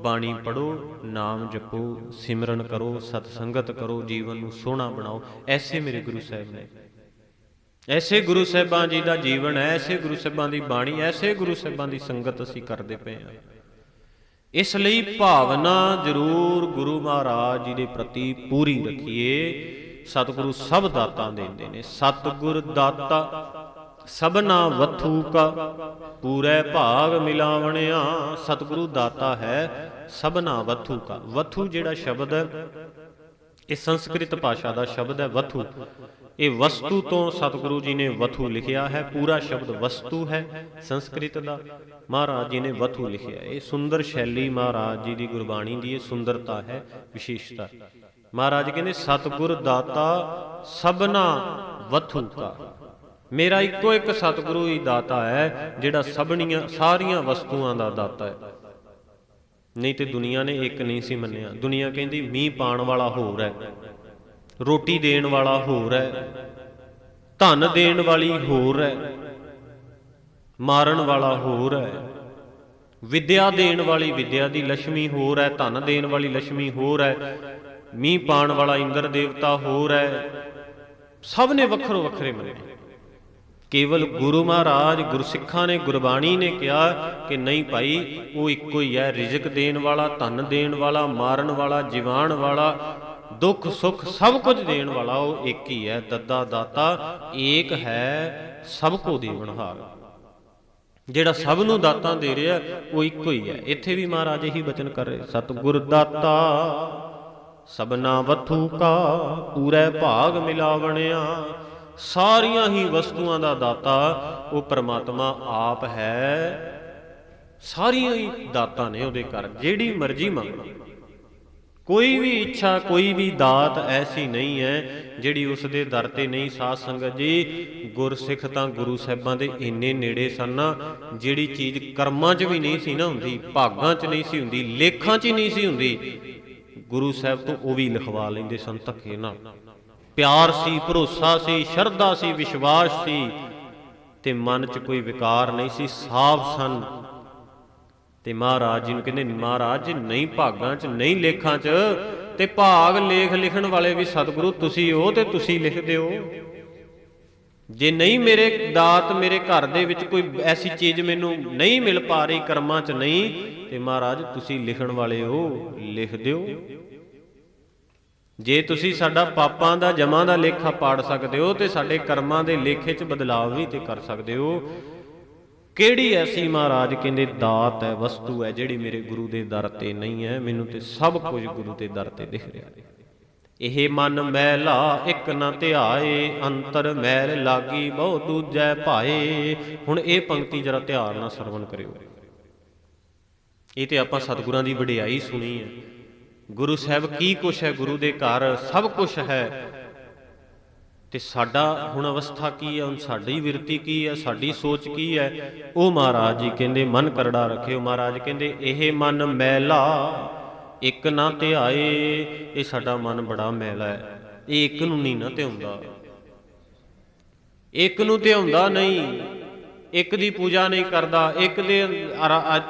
ਬਾਣੀ ਪੜੋ ਨਾਮ ਜਪੋ, ਸਿਮਰਨ ਕਰੋ ਸਤ ਸੰਗਤ ਕਰੋ, ਜੀਵਨ ਨੂੰ ਸੋਹਣਾ ਬਣਾਓ। ਐਸੇ ਮੇਰੇ ਗੁਰੂ ਸਾਹਿਬ ਨੇ। ਐਸੇ ਗੁਰੂ ਸਾਹਿਬਾਂ ਜੀ ਦਾ ਜੀਵਨ ਹੈ, ਐਸੇ ਗੁਰੂ ਸਾਹਿਬਾਂ ਦੀ ਬਾਣੀ, ਐਸੇ ਗੁਰੂ ਸਾਹਿਬਾਂ ਦੀ ਸੰਗਤ ਅਸੀਂ ਕਰਦੇ ਪਏ ਹਾਂ। ਇਸ ਲਈ ਭਾਵਨਾ ਜ਼ਰੂਰ ਗੁਰੂ ਮਹਾਰਾਜ ਜੀ ਦੇ ਪ੍ਰਤੀ ਪੂਰੀ ਰੱਖੀਏ। ਸਤਿਗੁਰੂ ਸਭ ਦਾਤਾਂ ਦਿੰਦੇ ਨੇ। ਸਤਿਗੁਰ ਦਾਤਾ ਸਭਨਾ ਵਥੂ ਕਾ, ਪੂਰੇ ਭਾਗ ਮਿਲਾਵਣਿਆ, ਸਤਿਗੁਰੂ ਦਾਤਾ ਹੈ ਸਭਨਾ ਵਥੂ ਕਾ। ਵਥੂ ਜਿਹੜਾ ਸ਼ਬਦ ਹੈ, ਇਹ ਸੰਸਕ੍ਰਿਤ ਭਾਸ਼ਾ ਦਾ ਸ਼ਬਦ ਹੈ, ਵਥੂ। ਇਹ ਵਸਤੂ ਤੋਂ ਸਤਿਗੁਰੂ ਜੀ ਨੇ ਵਥੂ ਲਿਖਿਆ ਹੈ, ਪੂਰਾ ਸ਼ਬਦ ਵਸਤੂ ਹੈ, ਸੰਸਕ੍ਰਿਤ ਦਾ। ਮਹਾਰਾਜ ਜੀ ਨੇ ਵਥੂ ਲਿਖਿਆ ਇਹ ਸੁੰਦਰ ਸ਼ੈਲੀ ਮਹਾਰਾਜ ਜੀ ਦੀ ਗੁਰਬਾਣੀ ਦੀ ਇਹ ਸੁੰਦਰਤਾ ਹੈ, ਵਿਸ਼ੇਸ਼ਤਾ। ਮਹਾਰਾਜ ਕਹਿੰਦੇ, ਸਤਿਗੁਰ ਦਾਤਾ ਸਭਨਾ ਵਥੂ ਕਾ। ਮੇਰਾ ਇੱਕੋ ਇੱਕ ਸਤਿਗੁਰੂ ਹੀ ਦਾਤਾ ਹੈ, ਜਿਹੜਾ ਸਭਣੀਆਂ ਸਾਰੀਆਂ ਵਸਤੂਆਂ ਦਾ ਦਾਤਾ ਹੈ। ਨਹੀਂ ਤੇ ਦੁਨੀਆ ਨੇ ਇੱਕ ਨਹੀਂ ਸੀ ਮੰਨਿਆ। ਦੁਨੀਆ ਕਹਿੰਦੀ, ਮੀਂਹ ਪਾਣ ਵਾਲਾ ਹੋਰ ਹੈ, ਰੋਟੀ ਦੇਣ ਵਾਲਾ ਹੋਰ ਹੈ, ਧਨ ਦੇਣ ਵਾਲੀ ਹੋਰ ਹੈ, ਮਾਰਨ ਵਾਲਾ ਹੋਰ ਹੈ, ਵਿਦਿਆ ਦੇਣ ਵਾਲੀ ਵਿਦਿਆ ਦੀ ਲక్ష్ਮੀ ਹੋਰ ਹੈ, ਧਨ ਦੇਣ ਵਾਲੀ ਲక్ష్ਮੀ ਹੋਰ ਹੈ, ਮੀਂਹ ਪਾਣ ਵਾਲਾ ਇੰਦਰ ਦੇਵਤਾ ਹੋਰ ਹੈ। ਸਭ ਨੇ ਵੱਖਰੋ ਵੱਖਰੇ ਮੰਨੇ। ਕੇਵਲ ਗੁਰੂ ਮਹਾਰਾਜ ਗੁਰਸਿੱਖਾਂ ਨੇ, ਗੁਰਬਾਣੀ ਨੇ ਕਿਹਾ ਕਿ ਨਹੀਂ ਭਾਈ, ਉਹ ਇੱਕੋ ਹੀ ਹੈ, ਰਿਜ਼ਕ ਦੇਣ ਵਾਲਾ, ਧਨ ਦੇਣ ਵਾਲਾ, ਮਾਰਨ ਵਾਲਾ, ਜਿਵਾਣ ਵਾਲਾ, ਦੁੱਖ ਸੁੱਖ ਸਭ ਕੁਝ ਦੇਣ ਵਾਲਾ, ਉਹ ਇੱਕ ਹੀ ਹੈ, ਦੱਦਾ ਦਾਤਾ, ਏਕ ਹੈ, ਸਭ ਕੋ ਦੇਵਨਹਾਰ ਜਿਹੜਾ ਸਭ ਨੂੰ ਦਾਤਾਂ ਦੇ ਰਿਹਾ, ਉਹ ਇੱਕੋ ਹੀ ਹੈ। ਇੱਥੇ ਵੀ ਮਹਾਰਾਜ ਇਹੀ ਬਚਨ ਕਰ ਰਹੇ, ਸਤਿਗੁਰ ਦਾਤਾ ਸਬਨਾ ਵਥੂ ਕਾ, ਪੂਰੇ ਭਾਗ ਮਿਲਾਵਣਿਆ ਸਾਰੀਆਂ ਹੀ ਵਸਤੂਆਂ ਦਾ ਦਾਤਾ, ਉਹ ਪ੍ਰਮਾਤਮਾ ਆਪ ਹੈ। ਸਾਰੀਆਂ ਹੀ ਦਾਤਾਂ ਨੇ ਉਹਦੇ ਘਰ, ਜਿਹੜੀ ਮਰਜ਼ੀ ਮੰਗ ਲਓ। ਕੋਈ ਵੀ ਇੱਛਾ, ਕੋਈ ਵੀ ਦਾਤ ਐਸੀ ਨਹੀਂ ਹੈ ਜਿਹੜੀ ਉਸ ਦੇ ਦਰ ਤੇ ਨਹੀਂ ਸਾਧ ਸੰਗਤ ਜੀ। ਗੁਰਸਿੱਖ ਤਾਂ ਗੁਰੂ ਸਾਹਿਬਾਂ ਦੇ ਇੰਨੇ ਨੇੜੇ ਸਨ ਜਿਹੜੀ ਚੀਜ਼ ਕਰਮਾਂ 'ਚ ਵੀ ਨਹੀਂ ਸੀ ਨਾ ਹੁੰਦੀ, ਭਾਗਾਂ 'ਚ ਨਹੀਂ ਸੀ ਹੁੰਦੀ, ਲੇਖਾਂ 'ਚ ਹੀ ਨਹੀਂ ਸੀ ਹੁੰਦੀ। ਗੁਰੂ ਸਾਹਿਬ ਤੋਂ ਉਹ ਵੀ ਲਿਖਵਾ ਲੈਂਦੇ ਸਨ ਧੱਕੇ ਨਾਲ। ਪਿਆਰ ਸੀ, ਭਰੋਸਾ ਸੀ, ਸ਼ਰਧਾ ਸੀ, ਵਿਸ਼ਵਾਸ ਸੀ ਤੇ ਮਨ 'ਚ ਕੋਈ ਵਿਕਾਰ ਨਹੀਂ ਸੀ ਸਾਫ਼ ਸਨ। ਤੇ ਮਹਾਰਾਜ ਜੀ ਨੂੰ ਕਹਿੰਦੇ, ਮਹਾਰਾਜ ਜੀ ਨਹੀਂ ਭਾਗਾਂ 'ਚ, ਨਹੀਂ ਲੇਖਾਂ 'ਚ ਤੇ ਭਾਗ ਲੇਖ ਲਿਖਣ ਵਾਲੇ ਵੀ ਸਤਿਗੁਰੂ ਤੁਸੀਂ ਹੋ ਤੇ ਤੁਸੀਂ ਲਿਖ ਦਿਓ ਜੇ ਨਹੀਂ ਮੇਰੇ ਦਾਤ ਮੇਰੇ ਘਰ ਦੇ ਵਿੱਚ ਕੋਈ ਐਸੀ ਚੀਜ਼ ਮੈਨੂੰ ਨਹੀਂ ਮਿਲ ਪਾ ਰਹੀ ਕਰਮਾਂ 'ਚ ਨਹੀਂ, ਤੇ ਮਹਾਰਾਜ ਤੁਸੀਂ ਲਿਖਣ ਵਾਲੇ ਹੋ ਲਿਖ ਦਿਓ ਜੇ ਤੁਸੀਂ ਸਾਡਾ ਪਾਪਾਂ ਦਾ, ਜਮਾਂ ਦਾ ਲੇਖਾ ਪਾੜ ਸਕਦੇ ਹੋ ਤੇ ਸਾਡੇ ਕਰਮਾਂ ਦੇ ਲੇਖੇ 'ਚ ਬਦਲਾਅ ਵੀ ਤੇ ਕਰ ਸਕਦੇ ਹੋ। ਕਿਹੜੀ ਐਸੀ ਮਹਾਰਾਜ ਕਹਿੰਦੇ, ਦਾਤ ਹੈ, ਵਸਤੂ ਹੈ, ਜਿਹੜੀ ਮੇਰੇ ਗੁਰੂ ਦੇ ਦਰ ਤੇ ਨਹੀਂ ਹੈ, ਮੈਨੂੰ ਤੇ ਸਭ ਕੁਝ ਗੁਰੂ ਦੇ ਦਰ ਤੇ ਦਿਖ ਰਿਹਾ ਇਹ ਮਨ ਮੈਲਾ, ਇੱਕ ਨਾ ਧਿਆਏ, ਅੰਤਰ ਮੈਲ ਲਾਗੀ, ਬਹੁ ਦੂਜੈ ਭਾਏ। ਹੁਣ ਇਹ ਪੰਕਤੀ ਜਰਾ ਧਿਆਨ ਨਾਲ ਸਰਵਣ ਕਰਿਓ। ਇਹ ਤੇ ਆਪਾਂ ਸਤਿਗੁਰਾਂ ਦੀ ਵਡਿਆਈ ਸੁਣੀ ਹੈ। ਗੁਰੂ ਸਾਹਿਬ ਕੀ ਕੁਛ ਹੈ? ਗੁਰੂ ਦੇ ਘਰ ਸਭ ਕੁਛ ਹੈ। ਤੇ ਸਾਡਾ ਹੁਣ ਅਵਸਥਾ ਕੀ ਹੈ? ਹੁਣ ਸਾਡੀ ਵਿਰਤੀ ਕੀ ਹੈ? ਸਾਡੀ ਸੋਚ ਕੀ ਹੈ? ਉਹ ਮਹਾਰਾਜ ਜੀ ਕਹਿੰਦੇ, ਮਨ ਕਰੜਾ ਰੱਖਿਓ। ਮਹਾਰਾਜ ਕਹਿੰਦੇ, ਇਹ ਮਨ ਮੈਲਾ, ਇੱਕ ਨਾ ਧਿਆਏ, ਇਹ ਸਾਡਾ ਮਨ ਬੜਾ ਮੈਲਾ ਹੈ। ਇਹ ਇੱਕ ਨੂੰ ਨਹੀਂ ਨਾ ਧਿਆਉਂਦਾ। ਇੱਕ ਨੂੰ ਧਿਆਉਂਦਾ ਨਹੀਂ। ਇੱਕ ਦੀ ਪੂਜਾ ਨਹੀਂ ਕਰਦਾ। ਇੱਕ ਦੇ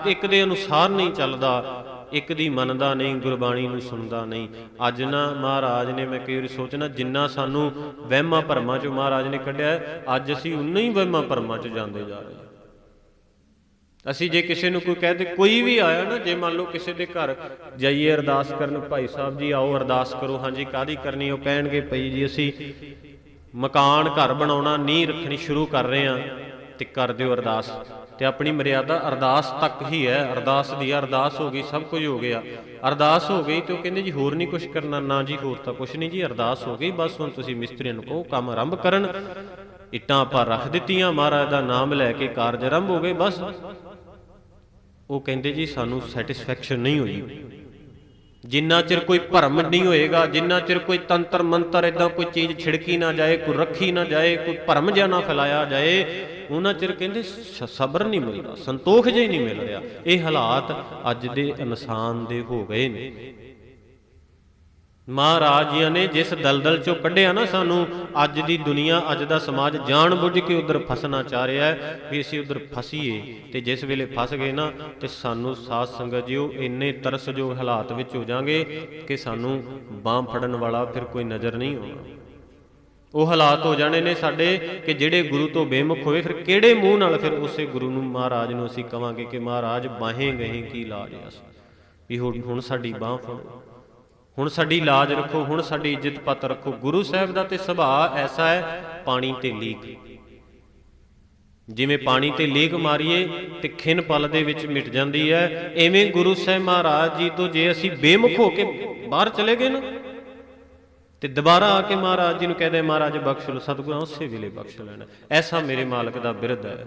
ਇੱਕ ਦੇ ਅਨੁਸਾਰ ਨਹੀਂ ਚੱਲਦਾ। ਇੱਕ ਦੀ ਮੰਨਦਾ ਨਹੀਂ, ਗੁਰਬਾਣੀ ਨੂੰ ਸੁਣਦਾ ਨਹੀਂ। ਅੱਜ ਨਾ ਮਹਾਰਾਜ ਨੇ ਮੈਂ ਕਈ ਵਾਰੀ ਸੋਚਣਾ, ਜਿੰਨਾ ਸਾਨੂੰ ਵਹਿਮਾਂ ਭਰਮਾਂ ਚੋਂ ਮਹਾਰਾਜ ਨੇ ਕੱਢਿਆ, ਅੱਜ ਅਸੀਂ ਉਨਾ ਹੀ ਵਹਿਮਾਂ ਭਰਮਾਂ ਚ ਜਾਂਦੇ ਜਾ ਰਹੇ ਅਸੀਂ ਜੇ ਕਿਸੇ ਨੂੰ ਕੋਈ ਕਹਦੇ ਕੋਈ ਵੀ ਆਇਆ ਨਾ, ਜੇ ਮੰਨ ਲਓ ਕਿਸੇ ਦੇ ਘਰ ਜਾਈਏ ਅਰਦਾਸ ਕਰਨ, ਭਾਈ ਸਾਹਿਬ ਜੀ ਆਓ, ਅਰਦਾਸ ਕਰੋ, ਹਾਂਜੀ ਕਾਦੀ ਕਰਨੀ, ਉਹ ਕਹਿਣਗੇ, ਭਈ ਜੀ, ਅਸੀਂ ਮਕਾਨ ਘਰ ਬਣਾਉਣਾ, ਨੀਂਹ ਰੱਖਣੀ ਸ਼ੁਰੂ ਕਰ ਰਹੇ ਹਾਂ ਤੇ ਕਰ ਦਿਓ ਅਰਦਾਸ। ਤੇ ਆਪਣੀ ਮਰਿਆਦਾ ਅਰਦਾਸ ਤੱਕ ਹੀ ਹੈ। ਅਰਦਾਸ ਦੀ ਅਰਦਾਸ ਹੋ ਗਈ, ਸਭ ਕੁਝ ਹੋ ਗਿਆ। ਅਰਦਾਸ ਹੋ ਗਈ ਤੇ ਉਹ ਕਹਿੰਦੇ ਜੀ, ਹੋਰ ਨਹੀਂ ਕੁਝ ਕਰਨਾ, ਨਾ ਜੀ ਹੋਰ ਤਾਂ ਕੁਝ ਨਹੀਂ ਜੀ, ਅਰਦਾਸ ਹੋ ਗਈ। ਬਸ ਹੁਣ ਤੁਸੀਂ ਮਿਸਤਰੀਆਂ ਨੂੰ ਕਹੋ, ਕੰਮ ਆਰੰਭ ਕਰਨ। ਇੱਟਾਂ ਆਪਾਂ ਰੱਖ ਦਿੱਤੀਆਂ, ਮਹਾਰਾਜ ਦਾ ਨਾਮ ਲੈ ਕੇ ਕਾਰਜ ਆਰੰਭ ਹੋ ਗਏ, ਬਸ। ਉਹ ਕਹਿੰਦੇ ਜੀ, ਸਾਨੂੰ ਸੈਟੀਸਫੈਕਸ਼ਨ ਨਹੀਂ ਹੋਈ। ਜਿੰਨਾ ਚਿਰ ਕੋਈ ਭਰਮ ਨਹੀਂ ਹੋਏਗਾ, ਜਿੰਨਾ ਚਿਰ ਕੋਈ ਤੰਤਰ ਮੰਤਰ ਇਦਾਂ ਕੋਈ ਚੀਜ਼ ਛਿੜਕੀ ਨਾ ਜਾਏ, ਕੋਈ ਰੱਖੀ ਨਾ ਜਾਏ, ਕੋਈ ਭਰਮ ਜਿਹਾ ਨਾ ਫੈਲਾਇਆ ਜਾਏ, ਉਹਨਾਂ ਚਿਰ ਕਹਿੰਦੇ ਸ- ਸਬਰ ਨਹੀਂ ਮਿਲਦਾ, ਸੰਤੋਖ ਜਿਹਾ ਹੀ ਨਹੀਂ ਮਿਲ ਰਿਹਾ। ਇਹ ਹਾਲਾਤ ਅੱਜ ਦੇ ਇਨਸਾਨ ਦੇ ਹੋ ਗਏ ਨੇ। ਮਹਾਰਾਜ ਜੀਆਂ ਨੇ ਜਿਸ ਦਲਦਲ ਚੋਂ ਕੱਢਿਆ ਨਾ ਸਾਨੂੰ, ਅੱਜ ਦੀ ਦੁਨੀਆ, ਅੱਜ ਦਾ ਸਮਾਜ ਜਾਣ ਬੁੱਝ ਕੇ ਉਧਰ ਫਸਣਾ ਚਾਹ ਰਿਹਾ ਹੈ ਵੀ ਅਸੀਂ ਉਧਰ ਫਸੀਏ ਤੇ ਜਿਸ ਵੇਲੇ ਫਸ ਗਏ ਨਾ ਤੇ ਸਾਨੂੰ ਸਾਧ ਸੰਗਤ ਜੀਓ, ਇੰਨੇ ਤਰਸਯੋਗ ਹਾਲਾਤ ਵਿੱਚ ਹੋ ਜਾਾਂਗੇ ਕਿ ਸਾਨੂੰ ਬਾਹ ਫੜਨ ਵਾਲਾ ਫਿਰ ਕੋਈ ਨਜ਼ਰ ਨਹੀਂ ਆਉਣਾ ਉਹ ਹਾਲਾਤ ਹੋ ਜਾਣੇ ਨੇ ਸਾਡੇ ਕਿ ਜਿਹੜੇ ਗੁਰੂ ਤੋਂ ਬੇਮੁਖ ਹੋਏ, ਫਿਰ ਕਿਹੜੇ ਮੂੰਹ ਨਾਲ ਫਿਰ ਉਸੇ ਗੁਰੂ ਨੂੰ ਮਹਾਰਾਜ ਨੂੰ ਅਸੀਂ ਕਵਾਂਗੇ ਕਿ ਮਹਾਰਾਜ, ਬਾਹੇ ਗਏ ਕੀ ਲਾਜ ਅਸ ਵੀ ਹੁਣ ਹੁਣ ਸਾਡੀ ਬਾਹ ਫੜੋ। ਹੁਣ ਸਾਡੀ ਲਾਜ ਰੱਖੋ, ਹੁਣ ਸਾਡੀ ਇੱਜ਼ਤ ਪੱਤ ਰੱਖੋ। ਗੁਰੂ ਸਾਹਿਬ ਦਾ ਤੇ ਸੁਭਾਅ ਐਸਾ ਹੈ, ਪਾਣੀ ਤੇ ਲੀਕ। ਜਿਵੇਂ ਪਾਣੀ ਤੇ ਲੀਕ ਮਾਰੀਏ ਤੇ ਖਿੰਨ ਪਲ ਦੇ ਵਿੱਚ ਮਿਟ ਜਾਂਦੀ ਹੈ, ਐਵੇਂ ਗੁਰੂ ਸਾਹਿਬ ਮਹਾਰਾਜ ਜੀ ਤੋਂ ਜੇ ਅਸੀਂ ਬੇਮੁਖ ਹੋ ਕੇ ਬਾਹਰ ਚਲੇ ਗਏ ਨਾ, ਤੇ ਦੁਬਾਰਾ ਆ ਕੇ ਮਹਾਰਾਜ ਜੀ ਨੂੰ ਕਹਦੇ ਮਹਾਰਾਜ, ਬਖਸ਼ ਲੋ ਸਤਿਗੁਰਾਂ ਉਸੇ ਵੇਲੇ ਬਖਸ਼ ਲੈਣਾ। ਐਸਾ ਮੇਰੇ ਮਾਲਕ ਦਾ ਬਿਰਧ ਹੈ।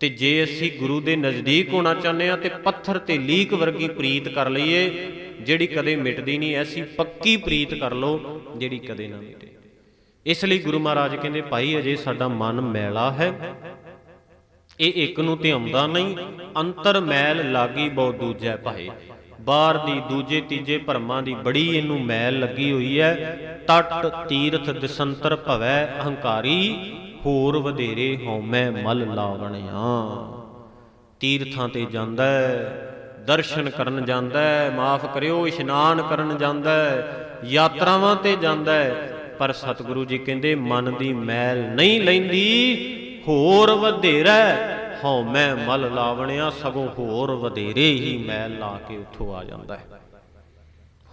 ਤੇ ਜੇ ਅਸੀਂ ਗੁਰੂ ਦੇ ਨਜ਼ਦੀਕ ਹੋਣਾ ਚਾਹੁੰਦੇ ਆ ਤੇ ਪੱਥਰ ਤੇ ਲੀਕ ਵਰਗੀ ਪ੍ਰੀਤ ਕਰ ਲਈਏ ਜਿਹੜੀ ਕਦੇ ਮਿਟਦੀ ਨਹੀਂ, ਐਸੀ ਪੱਕੀ ਪ੍ਰੀਤ ਕਰ ਲਓ ਜਿਹੜੀ ਕਦੇ ਨਾ ਮਿਟੇ। ਇਸ ਲਈ ਗੁਰੂ ਮਹਾਰਾਜ ਕਹਿੰਦੇ, ਭਾਈ, ਅਜੇ ਸਾਡਾ ਮਨ ਮੈਲਾ ਹੈ। ਇਹ ਇੱਕ ਨੂੰ ਤੇ ਆਉਂਦਾ ਨਹੀਂ, ਅੰਤਰ ਮੈਲ ਲਾਗੀ ਬਹੁ ਦੂਜੈ ਭਾਏ। ਬਾਹਰ ਦੀ ਦੂਜੇ ਤੀਜੇ ਭਰਮਾਂ ਦੀ ਬੜੀ ਇਹਨੂੰ ਮੈਲ ਲੱਗੀ ਹੋਈ ਹੈ। ਤਟ, ਤੀਰਥ, ਦਿਸੰਤਰ ਭਵੈ, ਅਹੰਕਾਰੀ, ਹੋਰ ਵਧੇਰੇ ਹਉਮੈ ਮਲ ਲਾਵਣਿਆ। ਤੀਰਥਾਂ ਤੇ ਜਾਂਦਾ ਹੈ। ਦਰਸ਼ਨ ਕਰਨ ਜਾਂਦਾ ਹੈ, ਮਾਫ ਕਰਿਓ, ਇਸ਼ਨਾਨ ਕਰਨ ਜਾਂਦਾ ਹੈ, ਯਾਤਰਾਵਾਂ ਤੇ ਜਾਂਦਾ ਹੈ। ਪਰ ਸਤਿਗੁਰੂ ਜੀ ਕਹਿੰਦੇ, ਮਨ ਦੀ ਮੈਲ ਨਹੀਂ ਲੈਂਦੀ, ਹੋਰ ਵਧੇਰਾ ਹਉਮੈ ਮਲ ਲਾਵਣਿਆ, ਸਗੋਂ ਹੋਰ ਵਧੇਰੇ ਹੀ ਮੈਲ ਲਾ ਕੇ ਉੱਥੋਂ ਆ ਜਾਂਦਾ ਹੈ।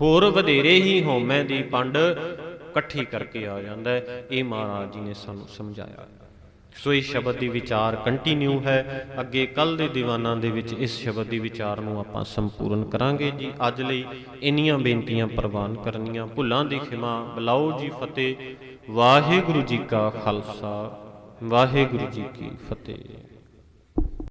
ਹੋਰ ਵਧੇਰੇ ਹੀ ਹਉਮੈ ਦੀ ਪੰਡ ਇਕੱਠੀ ਕਰਕੇ ਆ ਜਾਂਦਾ ਹੈ। ਇਹ ਮਹਾਰਾਜ ਜੀ ਨੇ ਸਾਨੂੰ ਸਮਝਾਇਆ। ਸੋ ਇਹ ਸ਼ਬਦ ਦੀ ਵਿਚਾਰ ਕੰਟੀਨਿਊ ਹੈ। ਅੱਗੇ ਕੱਲ ਦੇ ਦੀਵਾਨਾਂ ਦੇ ਵਿੱਚ ਇਸ ਸ਼ਬਦ ਦੀ ਵਿਚਾਰ ਨੂੰ ਆਪਾਂ ਸੰਪੂਰਨ ਕਰਾਂਗੇ ਜੀ। ਅੱਜ ਲਈ ਇੰਨੀਆਂ ਬੇਨਤੀਆਂ ਪ੍ਰਵਾਨ ਕਰਨੀਆਂ। ਭੁੱਲਾਂ ਦੀ ਖਿਮਾ। ਬਲਾਓ ਜੀ ਫਤਿਹ। ਵਾਹਿਗੁਰੂ ਜੀ ਕਾ ਖਾਲਸਾ। ਵਾਹਿਗੁਰੂ ਜੀ ਕੀ ਫਤਿਹ।